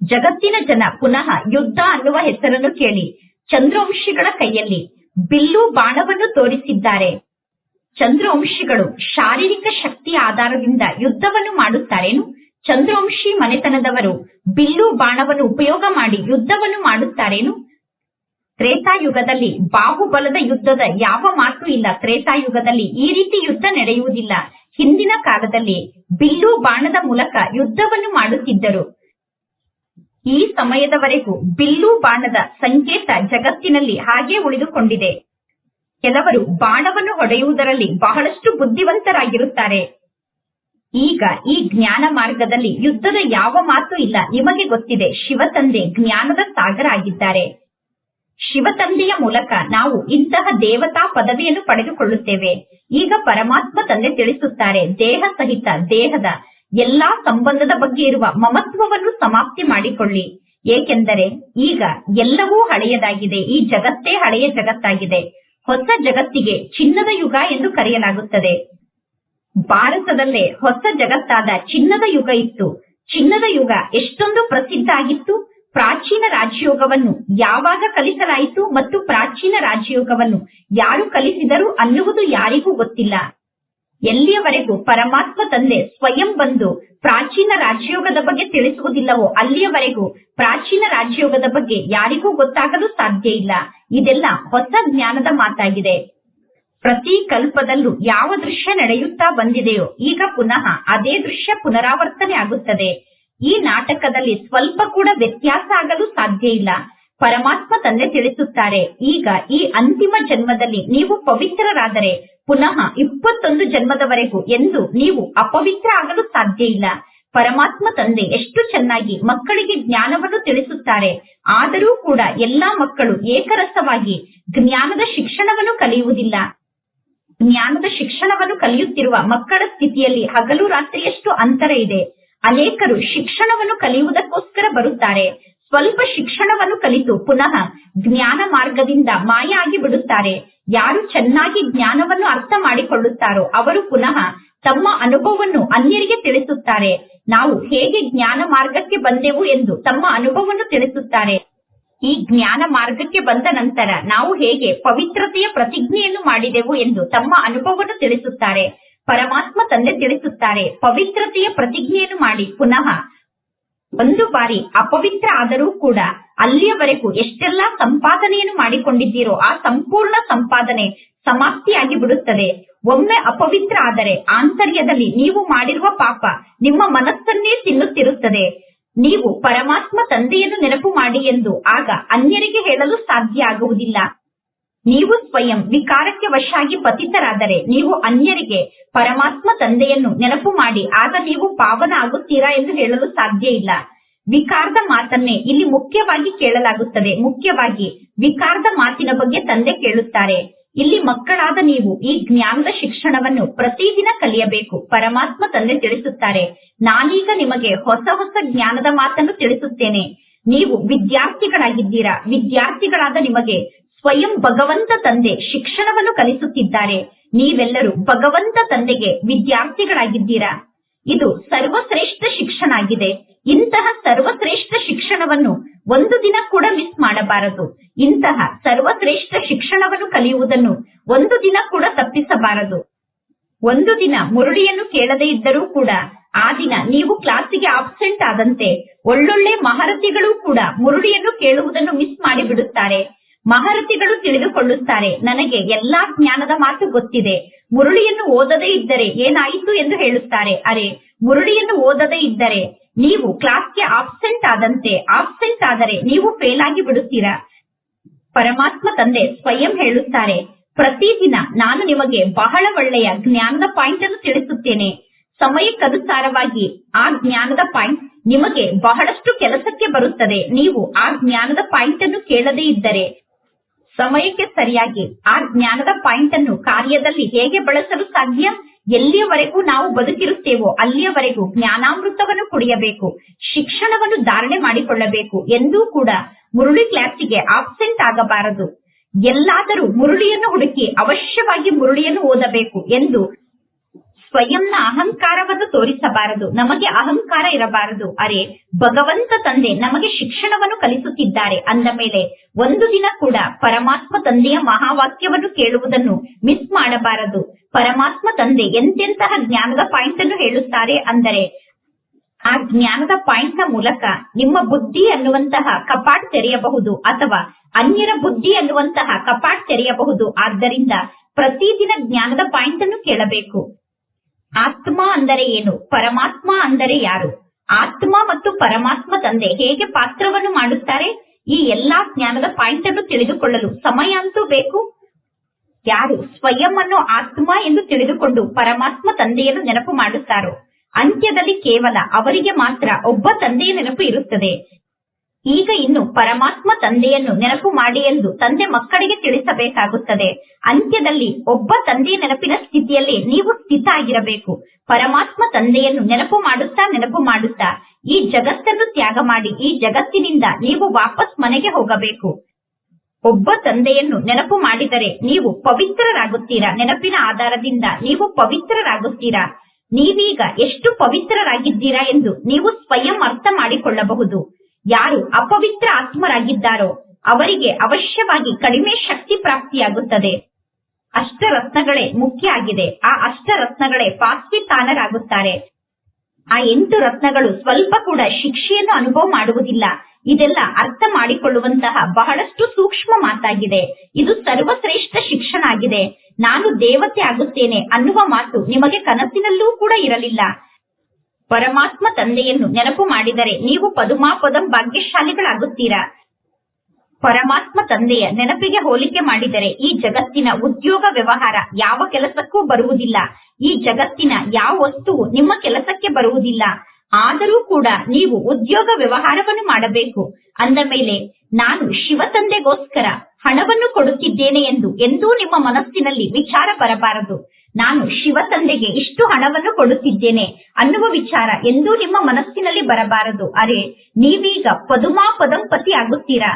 Speaker 1: ಜಗತ್ತಿನ ಜನ ಪುನಃ ಯುದ್ಧ ಅನ್ನುವ ಹೆಸರನ್ನು ಕೇಳಿ ಚಂದ್ರವಂಶಿಗಳ ಕೈಯಲ್ಲಿ ಬಿಲ್ಲು ಬಾಣವನ್ನು ತೋರಿಸಿದ್ದಾರೆ. ಚಂದ್ರವಂಶಿಗಳು ಶಾರೀರಿಕ ಶಕ್ತಿ ಆಧಾರದಿಂದ ಯುದ್ಧವನ್ನು ಮಾಡುತ್ತಾರೇನು? ಚಂದ್ರವಂಶಿ ಮನೆತನದವರು ಬಿಲ್ಲು ಬಾಣವನ್ನು ಉಪಯೋಗ ಮಾಡಿ ಯುದ್ಧವನ್ನು ಮಾಡುತ್ತಾರೇನು? ತ್ರೇತಾಯುಗದಲ್ಲಿ ಬಾಹುಬಲದ ಯುದ್ಧದ ಯಾವ ಮಾತು ಇಲ್ಲ. ತ್ರೇತಾಯುಗದಲ್ಲಿ ಈ ರೀತಿ ಯುದ್ಧ ನಡೆಯುವುದಿಲ್ಲ. ಹಿಂದಿನ ಕಾಲದಲ್ಲಿ ಬಿಲ್ಲು ಬಾಣದ ಮೂಲಕ ಯುದ್ಧವನ್ನು ಮಾಡುತ್ತಿದ್ದರು. ಈ ಸಮಯದವರೆಗೂ ಬಿಲ್ಲು ಬಾಣದ ಸಂಕೇತ ಜಗತ್ತಿನಲ್ಲಿ ಹಾಗೆ ಉಳಿದುಕೊಂಡಿದೆ. ಕೆಲವರು ಬಾಣವನ್ನು ಹೊಡೆಯುವುದರಲ್ಲಿ ಬಹಳಷ್ಟು ಬುದ್ಧಿವಂತರಾಗಿರುತ್ತಾರೆ. ಈಗ ಈ ಜ್ಞಾನ ಮಾರ್ಗದಲ್ಲಿ ಯುದ್ಧದ ಯಾವ ಮಾತು ಇಲ್ಲ ನಿಮಗೆ ಗೊತ್ತಿದೆ, ಶಿವತಂದೆ ಜ್ಞಾನದ ಸಾಗರ ಆಗಿದ್ದಾರೆ. ಶಿವತಂದೆಯ ಮೂಲಕ ನಾವು ಇಂತಹ ದೇವತಾ ಪದವಿಯನ್ನು ಪಡೆದುಕೊಳ್ಳುತ್ತೇವೆ. ಈಗ ಪರಮಾತ್ಮ ತಂದೆ ತಿಳಿಸುತ್ತಾರೆ, ದೇಹ ಸಹಿತ ದೇಹದ ಎಲ್ಲಾ ಸಂಬಂಧದ ಬಗ್ಗೆ ಇರುವ ಮಮತ್ವವನ್ನು ಸಮಾಪ್ತಿ ಮಾಡಿಕೊಳ್ಳಿ. ಏಕೆಂದರೆ ಈಗ ಎಲ್ಲವೂ ಹಳೆಯದಾಗಿದೆ, ಈ ಜಗತ್ತೇ ಹಳೆಯ ಜಗತ್ತಾಗಿದೆ. ಹೊಸ ಜಗತ್ತಿಗೆ ಚಿನ್ನದ ಯುಗ ಎಂದು ಕರೆಯಲಾಗುತ್ತದೆ. ಭಾರತದಲ್ಲೇ ಹೊಸ ಜಗತ್ತಾದ ಚಿನ್ನದ ಯುಗ ಇತ್ತು. ಚಿನ್ನದ ಯುಗ ಎಷ್ಟೊಂದು ಪ್ರಸಿದ್ಧ ಆಗಿತ್ತು. ಪ್ರಾಚೀನ ರಾಜಯೋಗವನ್ನು ಯಾವಾಗ ಕಲಿಸಲಾಯಿತು ಮತ್ತು ಪ್ರಾಚೀನ ರಾಜಯೋಗವನ್ನು ಯಾರು ಕಲಿಸಿದರು ಅನ್ನುವುದು ಯಾರಿಗೂ ಗೊತ್ತಿಲ್ಲ. ಎಲ್ಲಿಯವರೆಗೂ ಪರಮಾತ್ಮ ತಂದೆ ಸ್ವಯಂ ಬಂದು ಪ್ರಾಚೀನ ರಾಜಯೋಗದ ಬಗ್ಗೆ ತಿಳಿಸುವುದಿಲ್ಲವೋ ಅಲ್ಲಿಯವರೆಗೂ ಪ್ರಾಚೀನ ರಾಜಯೋಗದ ಬಗ್ಗೆ ಯಾರಿಗೂ ಗೊತ್ತಾಗಲು ಸಾಧ್ಯ ಇಲ್ಲ. ಇದೆಲ್ಲ ಹೊಸ ಜ್ಞಾನದ ಮಾತಾಗಿದೆ. ಪ್ರತಿ ಕಲ್ಪದಲ್ಲೂ ಯಾವ ದೃಶ್ಯ ನಡೆಯುತ್ತಾ ಬಂದಿದೆಯೋ ಈಗ ಪುನಃ ಅದೇ ದೃಶ್ಯ ಪುನರಾವರ್ತನೆ ಆಗುತ್ತದೆ. ಈ ನಾಟಕದಲ್ಲಿ ಸ್ವಲ್ಪ ಕೂಡ ವ್ಯತ್ಯಾಸ ಆಗಲು ಸಾಧ್ಯ ಇಲ್ಲ. ಪರಮಾತ್ಮ ತಂದೆ ತಿಳಿಸುತ್ತಾರೆ. ಈಗ ಈ ಅಂತಿಮ ಜನ್ಮದಲ್ಲಿ ನೀವು ಪವಿತ್ರರಾದರೆ ಪುನಃ ಇಪ್ಪತ್ತೊಂದು ಜನ್ಮದವರೆಗೂ ಎಂದು ನೀವು ಅಪವಿತ್ರ ಆಗಲು ಸಾಧ್ಯ ಇಲ್ಲ. ಪರಮಾತ್ಮ ತಂದೆ ಎಷ್ಟು ಚೆನ್ನಾಗಿ ಮಕ್ಕಳಿಗೆ ಜ್ಞಾನವನ್ನು ತಿಳಿಸುತ್ತಾರೆ. ಆದರೂ ಕೂಡ ಎಲ್ಲಾ ಮಕ್ಕಳು ಏಕರಸವಾಗಿ ಜ್ಞಾನದ ಶಿಕ್ಷಣವನ್ನು ಕಲಿಯುವುದಿಲ್ಲ. ಜ್ಞಾನದ ಶಿಕ್ಷಣವನ್ನು ಕಲಿಯುತ್ತಿರುವ ಮಕ್ಕಳ ಸ್ಥಿತಿಯಲ್ಲಿ ಹಗಲು ರಾತ್ರಿಯಷ್ಟು ಅಂತರ ಇದೆ. ಅನೇಕರು ಶಿಕ್ಷಣವನ್ನು ಕಲಿಯುವುದಕ್ಕೋಸ್ಕರ ಬರುತ್ತಾರೆ. ಸ್ವಲ್ಪ ಶಿಕ್ಷಣವನ್ನು ಕಲಿತು ಪುನಃ ಜ್ಞಾನ ಮಾರ್ಗದಿಂದ ಮಾಯ ಆಗಿ ಬಿಡುತ್ತಾರೆ. ಯಾರು ಚೆನ್ನಾಗಿ ಜ್ಞಾನವನ್ನು ಅರ್ಥ ಮಾಡಿಕೊಳ್ಳುತ್ತಾರೋ ಅವರು ಪುನಃ ತಮ್ಮ ಅನುಭವವನ್ನು ಅನ್ಯರಿಗೆ ತಿಳಿಸುತ್ತಾರೆ. ನಾವು ಹೇಗೆ ಜ್ಞಾನ ಮಾರ್ಗಕ್ಕೆ ಬಂದೆವು ಎಂದು ತಮ್ಮ ಅನುಭವವನ್ನು ತಿಳಿಸುತ್ತಾರೆ. ಈ ಜ್ಞಾನ ಮಾರ್ಗಕ್ಕೆ ಬಂದ ನಂತರ ನಾವು ಹೇಗೆ ಪವಿತ್ರತೆಯ ಪ್ರತಿಜ್ಞೆಯನ್ನು ಮಾಡಿದೆವು ಎಂದು ತಮ್ಮ ಅನುಭವವನ್ನು ತಿಳಿಸುತ್ತಾರೆ. ಪರಮಾತ್ಮ ತಂದೆ ತಿಳಿಸುತ್ತಾರೆ. ಪವಿತ್ರತೆಯ ಪ್ರತಿಜ್ಞೆಯನ್ನು ಮಾಡಿ ಪುನಃ ಒಂದು ಬಾರಿ ಅಪವಿತ್ರ ಆದರೂ ಕೂಡ ಅಲ್ಲಿಯವರೆಗೂ ಎಷ್ಟೆಲ್ಲಾ ಸಂಪಾದನೆಯನ್ನು ಮಾಡಿಕೊಂಡಿದ್ದೀರೋ ಆ ಸಂಪೂರ್ಣ ಸಂಪಾದನೆ ಸಮಾಪ್ತಿಯಾಗಿ ಬಿಡುತ್ತದೆ. ಒಮ್ಮೆ ಅಪವಿತ್ರ ಆದರೆ ಆಂತರ್ಯದಲ್ಲಿ ನೀವು ಮಾಡಿರುವ ಪಾಪ ನಿಮ್ಮ ಮನಸ್ಸನ್ನೇ ತಿನ್ನುತ್ತಿರುತ್ತದೆ. ನೀವು ಪರಮಾತ್ಮ ತಂದೆಯನ್ನು ನೆನಪು ಮಾಡಿ ಎಂದು ಆಗ ಅನ್ಯರಿಗೆ ಹೇಳಲು ಸಾಧ್ಯ ಆಗುವುದಿಲ್ಲ. ನೀವು ಸ್ವಯಂ ವಿಕಾರಕ್ಕೆ ವಶಾಗಿ ಪತಿತರಾದರೆ ನೀವು ಅನ್ಯರಿಗೆ ಪರಮಾತ್ಮ ತಂದೆಯನ್ನು ನೆನಪು ಮಾಡಿ, ಆಗ ನೀವು ಪಾವನ ಆಗುತ್ತೀರಾ ಎಂದು ಹೇಳಲು ಸಾಧ್ಯ ಇಲ್ಲ. ವಿಕಾರದ ಮಾತನ್ನೇ ಇಲ್ಲಿ ಮುಖ್ಯವಾಗಿ ಕೇಳಲಾಗುತ್ತದೆ. ಮುಖ್ಯವಾಗಿ ವಿಕಾರದ ಮಾತಿನ ಬಗ್ಗೆ ತಂದೆ ಕೇಳುತ್ತಾರೆ. ಇಲ್ಲಿ ಮಕ್ಕಳಾದ ನೀವು ಈ ಜ್ಞಾನದ ಶಿಕ್ಷಣವನ್ನು ಪ್ರತಿದಿನ ಕಲಿಯಬೇಕು, ಪರಮಾತ್ಮ ತಂದೆ ತಿಳಿಸುತ್ತಾರೆ. ನಾನೀಗ ನಿಮಗೆ ಹೊಸ ಹೊಸ ಜ್ಞಾನದ ಮಾತನ್ನು ತಿಳಿಸುತ್ತೇನೆ. ನೀವು ವಿದ್ಯಾರ್ಥಿಗಳಾಗಿದ್ದೀರಾ? ವಿದ್ಯಾರ್ಥಿಗಳಾದ ನಿಮಗೆ ಸ್ವಯಂ ಭಗವಂತ ತಂದೆ ಶಿಕ್ಷಣವನ್ನು ಕಲಿಸುತ್ತಿದ್ದಾರೆ. ನೀವೆಲ್ಲರೂ ಭಗವಂತ ತಂದೆಗೆ ವಿದ್ಯಾರ್ಥಿಗಳಾಗಿದ್ದೀರಾ? ಇದು ಸರ್ವಶ್ರೇಷ್ಠ ಶಿಕ್ಷಣ ಆಗಿದೆ ಇಂತಹ ಸರ್ವಶ್ರೇಷ್ಠ ಶಿಕ್ಷಣವನ್ನು ಒಂದು ದಿನ ಕೂಡ ಮಿಸ್ ಮಾಡಬಾರದು. ಇಂತಹ ಸರ್ವಶ್ರೇಷ್ಠ ಶಿಕ್ಷಣವನ್ನು ಕಲಿಯುವುದನ್ನು ಒಂದು ದಿನ ಕೂಡ ತಪ್ಪಿಸಬಾರದು. ಒಂದು ದಿನ ಮುರುಳಿಯನ್ನು ಕೇಳದೇ ಇದ್ದರೂ ಕೂಡ, ಆ ದಿನ ನೀವು ಕ್ಲಾಸಿಗೆ ಆಬ್ಸೆಂಟ್ ಆದಂತೆ ಒಳ್ಳೊಳ್ಳೆ ಮಹರತಿಗಳು ಕೂಡ ಮುರುಳಿಯನ್ನು ಕೇಳುವುದನ್ನು ಮಿಸ್ ಮಾಡಿ ಮಹರತಿಗಳು ತಿಳಿದುಕೊಳ್ಳುತ್ತಾರೆ, ನನಗೆ ಎಲ್ಲಾ ಜ್ಞಾನದ ಮಾತು ಗೊತ್ತಿದೆ. ಮುರುಳಿಯನ್ನು ಓದದೇ ಇದ್ದರೆ ಏನಾಯಿತು ಎಂದು ಹೇಳುತ್ತಾರೆ. ಅರೆ, ಮುರುಳಿಯನ್ನು ಓದದೇ ಇದ್ದರೆ ನೀವು ಕ್ಲಾಸ್ಗೆ ಆಬ್ಸೆಂಟ್ ಆದಂತೆ ಆಬ್ಸೆಂಟ್ ಆದರೆ ನೀವು ಫೇಲ್ ಆಗಿ ಬಿಡುತ್ತೀರಾ? ಪರಮಾತ್ಮ ತಂದೆ ಸ್ವಯಂ ಹೇಳುತ್ತಾರೆ, ಪ್ರತಿದಿನ ನಾನು ನಿಮಗೆ ಬಹಳ ಒಳ್ಳೆಯ ಜ್ಞಾನದ ಪಾಯಿಂಟ್ ಅನ್ನು ತಿಳಿಸುತ್ತೇನೆ. ಸಮಯಕ್ಕನುಸಾರವಾಗಿ ಆ ಜ್ಞಾನದ ಪಾಯಿಂಟ್ ನಿಮಗೆ ಬಹಳಷ್ಟು ಕೆಲಸಕ್ಕೆ ಬರುತ್ತದೆ. ನೀವು ಆ ಜ್ಞಾನದ ಪಾಯಿಂಟ್ ಅನ್ನು ಕೇಳದೇ ಇದ್ದರೆ ಸಮಯಕ್ಕೆ ಸರಿಯಾಗಿ ಆ ಜ್ಞಾನದ ಪಾಯಿಂಟ್ ಅನ್ನು ಕಾರ್ಯದಲ್ಲಿ ಹೇಗೆ ಬಳಸಲು ಸಾಧ್ಯ? ಎಲ್ಲಿಯವರೆಗೂ ನಾವು ಬದುಕಿರುತ್ತೇವೋ ಅಲ್ಲಿಯವರೆಗೂ ಜ್ಞಾನಾಮೃತವನ್ನು ಕುಡಿಯಬೇಕು, ಶಿಕ್ಷಣವನ್ನು ಧಾರಣೆ ಮಾಡಿಕೊಳ್ಳಬೇಕು ಎಂದೂ ಕೂಡ ಮುರುಳಿ ಕ್ಲಾಸಿಗೆ ಆಬ್ಸೆಂಟ್ ಆಗಬಾರದು. ಎಲ್ಲಾದರೂ ಮುರುಳಿಯನ್ನು ಹುಡುಕಿ ಅವಶ್ಯವಾಗಿ ಮುರುಳಿಯನ್ನು ಓದಬೇಕು ಎಂದು ಸ್ವಯಂನ ಅಹಂಕಾರವನ್ನು ತೋರಿಸಬಾರದು, ನಮಗೆ ಅಹಂಕಾರ ಇರಬಾರದು. ಅರೆ, ಭಗವಂತ ತಂದೆ ನಮಗೆ ಶಿಕ್ಷಣವನ್ನು ಕಲಿಸುತ್ತಿದ್ದಾರೆ. ಅಂದ ಮೇಲೆ ಒಂದು ದಿನ ಕೂಡ ಪರಮಾತ್ಮ ತಂದೆಯ ಮಹಾವಾಕ್ಯವನ್ನು ಕೇಳುವುದನ್ನು ಮಿಸ್ ಮಾಡಬಾರದು. ಪರಮಾತ್ಮ ತಂದೆ ಎಂತೆಂತಹ ಜ್ಞಾನದ ಪಾಯಿಂಟ್ ಅನ್ನು ಹೇಳುತ್ತಾರೆ ಅಂದರೆ, ಆ ಜ್ಞಾನದ ಪಾಯಿಂಟ್ನ ಮೂಲಕ ನಿಮ್ಮ ಬುದ್ಧಿ ಅನ್ನುವಂತಹ ಕಪಾಟ್ ತೆರೆಯಬಹುದು ಅಥವಾ ಅನ್ಯರ ಬುದ್ಧಿ ಅನ್ನುವಂತಹ ಕಪಾಟ್ ತೆರೆಯಬಹುದು. ಆದ್ದರಿಂದ ಪ್ರತಿದಿನ ಜ್ಞಾನದ ಪಾಯಿಂಟ್ ಅನ್ನು ಕೇಳಬೇಕು. ಆತ್ಮ ಅಂದರೆ ಏನು? ಪರಮಾತ್ಮ ಅಂದರೆ ಯಾರು? ಆತ್ಮ ಮತ್ತು ಪರಮಾತ್ಮ ತಂದೆ ಹೇಗೆ ಪಾತ್ರವನ್ನು ಮಾಡುತ್ತಾರೆ? ಈ ಎಲ್ಲಾ ಜ್ಞಾನದ ಪಾಯಿಂಟ್ ಅನ್ನು ತಿಳಿದುಕೊಳ್ಳಲು ಸಮಯ ಅಂತೂ ಬೇಕು. ಯಾರು ಸ್ವಯಂ ಅನ್ನು ಆತ್ಮ ಎಂದು ತಿಳಿದುಕೊಂಡು ಪರಮಾತ್ಮ ತಂದೆಯನ್ನು ನೆನಪು ಮಾಡುತ್ತಾರೋ? ಅಂತ್ಯದಲ್ಲಿ ಕೇವಲ ಅವರಿಗೆ ಮಾತ್ರ ಒಬ್ಬ ತಂದೆಯ ನೆನಪು ಇರುತ್ತದೆ. ಈಗ ಇನ್ನು ಪರಮಾತ್ಮ ತಂದೆಯನ್ನು ನೆನಪು ಮಾಡಿ ಎಂದು ತಂದೆ ಮಕ್ಕಳಿಗೆ ತಿಳಿಸಬೇಕಾಗುತ್ತದೆ. ಅಂತ್ಯದಲ್ಲಿ ಒಬ್ಬ ತಂದೆ ನೆನಪಿನ ಸ್ಥಿತಿಯಲ್ಲಿ ನೀವು ಸ್ಥಿತ ಆಗಿರಬೇಕು ಪರಮಾತ್ಮ ತಂದೆಯನ್ನು ನೆನಪು ಮಾಡುತ್ತಾ ನೆನಪು ಮಾಡುತ್ತಾ ಈ ಜಗತ್ತನ್ನು ತ್ಯಾಗ ಮಾಡಿ ಈ ಜಗತ್ತಿನಿಂದ ನೀವು ವಾಪಸ್ ಮನೆಗೆ ಹೋಗಬೇಕು. ಒಬ್ಬ ತಂದೆಯನ್ನು ನೆನಪು ಮಾಡಿದರೆ ನೀವು ಪವಿತ್ರರಾಗುತ್ತೀರಾ? ನೆನಪಿನ ಆಧಾರದಿಂದ ನೀವು ಪವಿತ್ರರಾಗುತ್ತೀರಾ? ನೀವೀಗ ಎಷ್ಟು ಪವಿತ್ರರಾಗಿದ್ದೀರಾ ಎಂದು ನೀವು ಸ್ವಯಂ ಅರ್ಥ ಮಾಡಿಕೊಳ್ಳಬಹುದು. ಯಾರು ಅಪವಿತ್ರ ಆತ್ಮರಾಗಿದ್ದಾರೋ ಅವರಿಗೆ ಅವಶ್ಯವಾಗಿ ಕಡಿಮೆ ಶಕ್ತಿ ಪ್ರಾಪ್ತಿಯಾಗುತ್ತದೆ. ಅಷ್ಟರತ್ನಗಳೇ ಮುಖ್ಯ ಆಗಿದೆ. ಆ ಅಷ್ಟರತ್ನಗಳೇ ಪಾಸ್ವಿತಾನರಾಗುತ್ತಾರೆ. ಆ ಎಂಟು ರತ್ನಗಳು ಸ್ವಲ್ಪ ಕೂಡ ಶಿಕ್ಷೆಯನ್ನು ಅನುಭವ ಮಾಡುವುದಿಲ್ಲ. ಇದೆಲ್ಲ ಅರ್ಥ ಮಾಡಿಕೊಳ್ಳುವಂತಹ ಬಹಳಷ್ಟು ಸೂಕ್ಷ್ಮ ಮಾತಾಗಿದೆ. ಇದು ಸರ್ವಶ್ರೇಷ್ಠ ಶಿಕ್ಷಣ ಆಗಿದೆ. ನಾನು ದೇವತೆ ಆಗುತ್ತೇನೆ ಅನ್ನುವ ಮಾತು ನಿಮಗೆ ಕನಸಿನಲ್ಲೂ ಕೂಡ ಇರಲಿಲ್ಲ. ಪರಮಾತ್ಮ ತಂದೆಯನ್ನು ನೆನಪು ಮಾಡಿದರೆ ನೀವು ಪದುಮಾಪದಂ ಭಾಗ್ಯಶಾಲಿಗಳಾಗುತ್ತೀರಾ? ಪರಮಾತ್ಮ ತಂದೆಯ ನೆನಪಿಗೆ ಹೋಲಿಕೆ ಮಾಡಿದರೆ ಈ ಜಗತ್ತಿನ ಉದ್ಯೋಗ ವ್ಯವಹಾರ ಯಾವ ಕೆಲಸಕ್ಕೂ ಬರುವುದಿಲ್ಲ. ಈ ಜಗತ್ತಿನ ಯಾವ ವಸ್ತುವು ನಿಮ್ಮ ಕೆಲಸಕ್ಕೆ ಬರುವುದಿಲ್ಲ. ಆದರೂ ಕೂಡ ನೀವು ಉದ್ಯೋಗ ವ್ಯವಹಾರವನ್ನು ಮಾಡಬೇಕು. ಅಂದ ಮೇಲೆ, ನಾನು ಶಿವ ತಂದೆಗೋಸ್ಕರ ಹಣವನ್ನು ಕೊಡುತ್ತಿದ್ದೇನೆ ಎಂದು ಎಂದೂ ನಿಮ್ಮ ಮನಸ್ಸಿನಲ್ಲಿ ವಿಚಾರ ಬರಬಾರದು. ನಾನು ಶಿವ ತಂದೆಗೆ ಇಷ್ಟು ಹಣವನ್ನು ಕೊಡುತ್ತಿದ್ದೇನೆ ಅನ್ನುವ ವಿಚಾರ ಎಂದೂ ನಿಮ್ಮ ಮನಸ್ಸಿನಲ್ಲಿ ಬರಬಾರದು. ಅರೆ, ನೀವೀಗ ಪದುಮಾ ಪದಂಪತಿ ಆಗುತ್ತೀರಾ?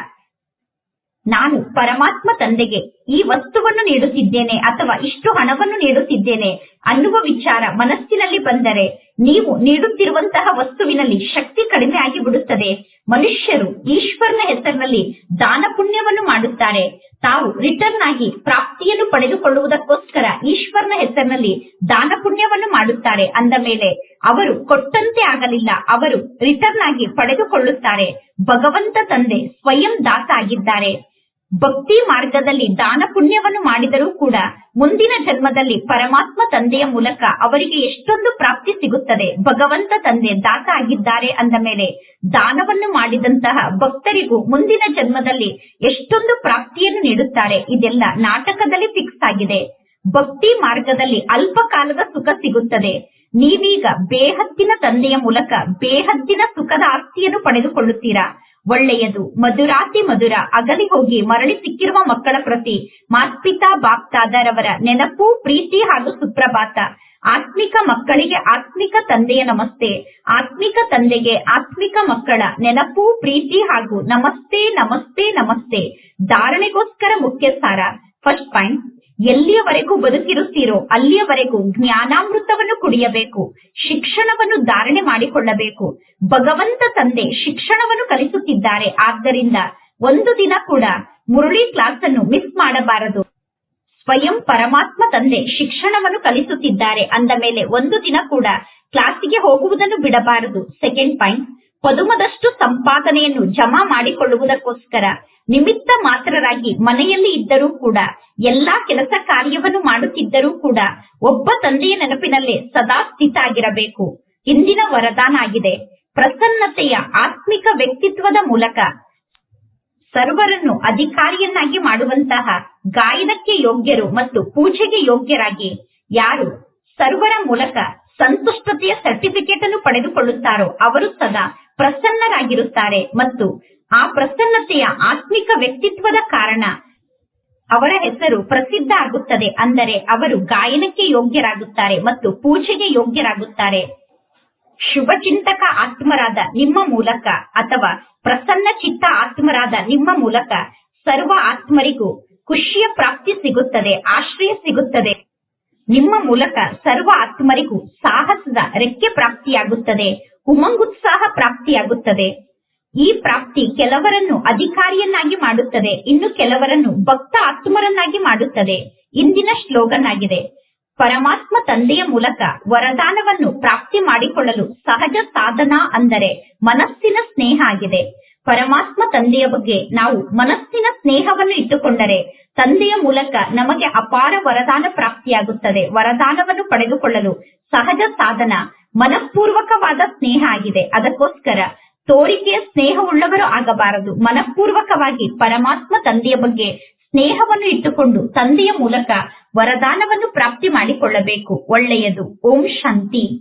Speaker 1: ನಾನು ಪರಮಾತ್ಮ ತಂದೆಗೆ ಈ ವಸ್ತುವನ್ನು ನೀಡುತ್ತಿದ್ದೇನೆ ಅಥವಾ ಇಷ್ಟು ಹಣವನ್ನು ನೀಡುತ್ತಿದ್ದೇನೆ ಅನ್ನುವ ವಿಚಾರ ಮನಸ್ಸಿನಲ್ಲಿ ಬಂದರೆ ನೀವು ನೀಡುತ್ತಿರುವಂತಹ ವಸ್ತುವಿನಲ್ಲಿ ಶಕ್ತಿ ಕಡಿಮೆ ಆಗಿ ಬಿಡುತ್ತದೆ ಮನುಷ್ಯರು ಈಶ್ವರನ ಹೆಸರಿನಲ್ಲಿ ದಾನ ಪುಣ್ಯವನ್ನು ಮಾಡುತ್ತಾರೆ. ತಾವು ರಿಟರ್ನ್ ಆಗಿ ಪ್ರಾಪ್ತಿಯನ್ನು ಪಡೆದುಕೊಳ್ಳುವುದಕ್ಕೋಸ್ಕರ ಈಶ್ವರನ ಹೆಸರಿನಲ್ಲಿ ದಾನ ಪುಣ್ಯವನ್ನು ಮಾಡುತ್ತಾರೆ ಅಂದ ಮೇಲೆ ಅವರು ಕೊಟ್ಟಂತೆ ಆಗಲಿಲ್ಲ. ಅವರು ರಿಟರ್ನ್ ಆಗಿ ಪಡೆದುಕೊಳ್ಳುತ್ತಾರೆ. ಭಗವಂತ ತಂದೆ ಸ್ವಯಂ ದಾಸ ಆಗಿದ್ದಾರೆ. ಭಕ್ತಿ ಮಾರ್ಗದಲ್ಲಿ ದಾನ ಪುಣ್ಯವನ್ನು ಮಾಡಿದರೂ ಕೂಡ ಮುಂದಿನ ಜನ್ಮದಲ್ಲಿ ಪರಮಾತ್ಮ ತಂದೆಯ ಮೂಲಕ ಅವರಿಗೆ ಎಷ್ಟೊಂದು ಪ್ರಾಪ್ತಿ ಸಿಗುತ್ತದೆ. ಭಗವಂತ ತಂದೆ ದಾತ ಆಗಿದ್ದಾರೆ ಅಂದ ಮೇಲೆ ದಾನವನ್ನು ಮಾಡಿದಂತಹ ಭಕ್ತರಿಗೂ ಮುಂದಿನ ಜನ್ಮದಲ್ಲಿ ಎಷ್ಟೊಂದು ಪ್ರಾಪ್ತಿಯನ್ನು ನೀಡುತ್ತಾರೆ. ಇದೆಲ್ಲ ನಾಟಕದಲ್ಲಿ ಫಿಕ್ಸ್ ಆಗಿದೆ. ಭಕ್ತಿ ಮಾರ್ಗದಲ್ಲಿ ಅಲ್ಪ ಕಾಲದ ಸುಖ ಸಿಗುತ್ತದೆ. ನೀವೀಗ ಬೇಹತ್ತಿನ ತಂದೆಯ ಮೂಲಕ ಬೇಹತ್ತಿನ ಸುಖದ ಆಸ್ತಿಯನ್ನು ಪಡೆದುಕೊಳ್ಳುತ್ತೀರಾ? ಒಳ್ಳೆಯದು. ಮಧುರಾತಿ ಮಧುರ. ಅಗಲಿ ಹೋಗಿ ಮರಳಿ ಸಿಕ್ಕಿರುವ ಮಕ್ಕಳ ಪ್ರತಿ ಮಾತ್ಪಿತಾ ಬಾಪ್ತಾದರವರ ನೆನಪು, ಪ್ರೀತಿ ಹಾಗೂ ಸುಪ್ರಭಾತ. ಆತ್ಮಿಕ ಮಕ್ಕಳಿಗೆ ಆತ್ಮಿಕ ತಂದೆಯ ನಮಸ್ತೆ. ಆತ್ಮಿಕ ತಂದೆಗೆ ಆತ್ಮಿಕ ಮಕ್ಕಳ ನೆನಪು, ಪ್ರೀತಿ ಹಾಗೂ ನಮಸ್ತೆ ನಮಸ್ತೆ ನಮಸ್ತೆ. ಧಾರಣೆಗೋಸ್ಕರ ಮುಖ್ಯ ಸಾರ ಫಸ್ಟ್ ಪಾಯಿಂಟ್. ಎಲ್ಲಿಯವರೆಗೂ ಬದುಕಿರುತ್ತೀರೋ ಅಲ್ಲಿಯವರೆಗೂ ಜ್ಞಾನಾಮೃತವನ್ನು ಕುಡಿಯಬೇಕು, ಶಿಕ್ಷಣವನ್ನು ಧಾರಣೆ ಮಾಡಿಕೊಳ್ಳಬೇಕು. ಭಗವಂತ ತಂದೆ ಶಿಕ್ಷಣವನ್ನು ಕಲಿಸುತ್ತಿದ್ದಾರೆ. ಆದ್ದರಿಂದ ಒಂದು ದಿನ ಕೂಡ ಮುರಳಿ ಕ್ಲಾಸ್ ಅನ್ನು ಮಿಸ್ ಮಾಡಬಾರದು. ಸ್ವಯಂ ಪರಮಾತ್ಮ ತಂದೆ ಶಿಕ್ಷಣವನ್ನು ಕಲಿಸುತ್ತಿದ್ದಾರೆ. ಅಂದ ಮೇಲೆ ಒಂದು ದಿನ ಕೂಡ ಕ್ಲಾಸಿಗೆ ಹೋಗುವುದನ್ನು ಬಿಡಬಾರದು. ಸೆಕೆಂಡ್ ಪಾಯಿಂಟ್ ಪದುಮದಷ್ಟು ಸಂಪಾದನೆಯನ್ನು ಜಮಾ ಮಾಡಿಕೊಳ್ಳುವುದಕ್ಕೋಸ್ಕರ ನಿಮಿತ್ತ ಮಾತ್ರರಾಗಿ ಮನೆಯಲ್ಲಿ ಇದ್ದರೂ ಕೂಡ, ಎಲ್ಲಾ ಕೆಲಸ ಕಾರ್ಯವನ್ನು ಮಾಡುತ್ತಿದ್ದರೂ ಕೂಡ ಒಬ್ಬ ತಂದೆಯ ನೆನಪಿನಲ್ಲೇ ಸದಾ ಸ್ಥಿತ ಆಗಿರಬೇಕು ಇಂದಿನ ವರದಾನ ಆಗಿದೆ ಪ್ರಸನ್ನತೆಯ ಆತ್ಮಿಕ ವ್ಯಕ್ತಿತ್ವದ ಮೂಲಕ ಸರ್ವರನ್ನು ಅಧಿಕಾರಿಯನ್ನಾಗಿ ಮಾಡುವಂತಹ ಗಾಯನಕ್ಕೆ ಯೋಗ್ಯರು ಮತ್ತು ಪೂಜೆಗೆ ಯೋಗ್ಯರಾಗಿ ಯಾರು ಸರ್ವರ ಮೂಲಕ ಸಂತುಷ್ಟತೆಯ ಸರ್ಟಿಫಿಕೇಟ್ ಅನ್ನು ಪಡೆದುಕೊಳ್ಳುತ್ತಾರೋ ಅವರು ಸದಾ ಪ್ರಸನ್ನರಾಗಿರುತ್ತಾರೆ ಮತ್ತು ಆ ಪ್ರಸನ್ನತೆಯ ಆತ್ಮಿಕ ವ್ಯಕ್ತಿತ್ವದ ಕಾರಣ ಅವರ ಹೆಸರು ಪ್ರಸಿದ್ಧ ಆಗುತ್ತದೆ. ಅಂದರೆ ಅವರು ಗಾಯನಕ್ಕೆ ಯೋಗ್ಯರಾಗುತ್ತಾರೆ ಮತ್ತು ಪೂಜೆಗೆ ಯೋಗ್ಯರಾಗುತ್ತಾರೆ. ಶುಭಚಿಂತಕ ಆತ್ಮರಾದ ನಿಮ್ಮ ಮೂಲಕ ಅಥವಾ ಪ್ರಸನ್ನ ಚಿತ್ತ ಆತ್ಮರಾದ ನಿಮ್ಮ ಮೂಲಕ ಸರ್ವ ಆತ್ಮರಿಗೂ ಖುಷಿಯ ಪ್ರಾಪ್ತಿ ಸಿಗುತ್ತದೆ, ಆಶ್ರಯ ಸಿಗುತ್ತದೆ. ನಿಮ್ಮ ಮೂಲಕ ಸರ್ವ ಆತ್ಮರಿಗೂ ಸಾಹಸದ ರೆಕ್ಕೆ ಪ್ರಾಪ್ತಿಯಾಗುತ್ತದೆ. ಉಮಂಗುತ್ಸಾಹ ಪ್ರಾಪ್ತಿಯಾಗುತ್ತದೆ. ಈ ಪ್ರಾಪ್ತಿ ಕೆಲವರನ್ನು ಅಧಿಕಾರಿಯನ್ನಾಗಿ ಮಾಡುತ್ತದೆ. ಇನ್ನು ಕೆಲವರನ್ನು ಭಕ್ತ ಆತ್ಮರನ್ನಾಗಿ ಮಾಡುತ್ತದೆ. ಇಂದಿನ ಶ್ಲೋಗನ್ ಆಗಿದೆ ಪರಮಾತ್ಮ ತಂದೆಯ ಮೂಲಕ ವರದಾನವನ್ನು ಪ್ರಾಪ್ತಿ ಮಾಡಿಕೊಳ್ಳಲು ಸಹಜ ಸಾಧನ ಅಂದರೆ ಮನಸ್ಸಿನ ಸ್ನೇಹ ಆಗಿದೆ. ಪರಮಾತ್ಮ ತಂದೆಯ ಬಗ್ಗೆ ನಾವು ಮನಸ್ಸಿನ ಸ್ನೇಹವನ್ನು ಇಟ್ಟುಕೊಂಡರೆ ತಂದೆಯ ಮೂಲಕ ನಮಗೆ ಅಪಾರ ವರದಾನ ಪ್ರಾಪ್ತಿಯಾಗುತ್ತದೆ. ವರದಾನವನ್ನು ಪಡೆದುಕೊಳ್ಳಲು ಸಹಜ ಸಾಧನ ಮನಃಪೂರ್ವಕವಾದ ಸ್ನೇಹ ಆಗಿದೆ. ಅದಕ್ಕೋಸ್ಕರ ತೋರಿಕೆಯ ಸ್ನೇಹವುಳ್ಳವರು ಆಗಬಾರದು. ಮನಃಪೂರ್ವಕವಾಗಿ ಪರಮಾತ್ಮ ತಂದೆಯ ಬಗ್ಗೆ ಸ್ನೇಹವನ್ನು ಇಟ್ಟುಕೊಂಡು ತಂದೆಯ ಮೂಲಕ ವರದಾನವನ್ನು ಪ್ರಾಪ್ತಿ ಮಾಡಿಕೊಳ್ಳಬೇಕು. ಒಳ್ಳೆಯದು. ಓಂ ಶಾಂತಿ.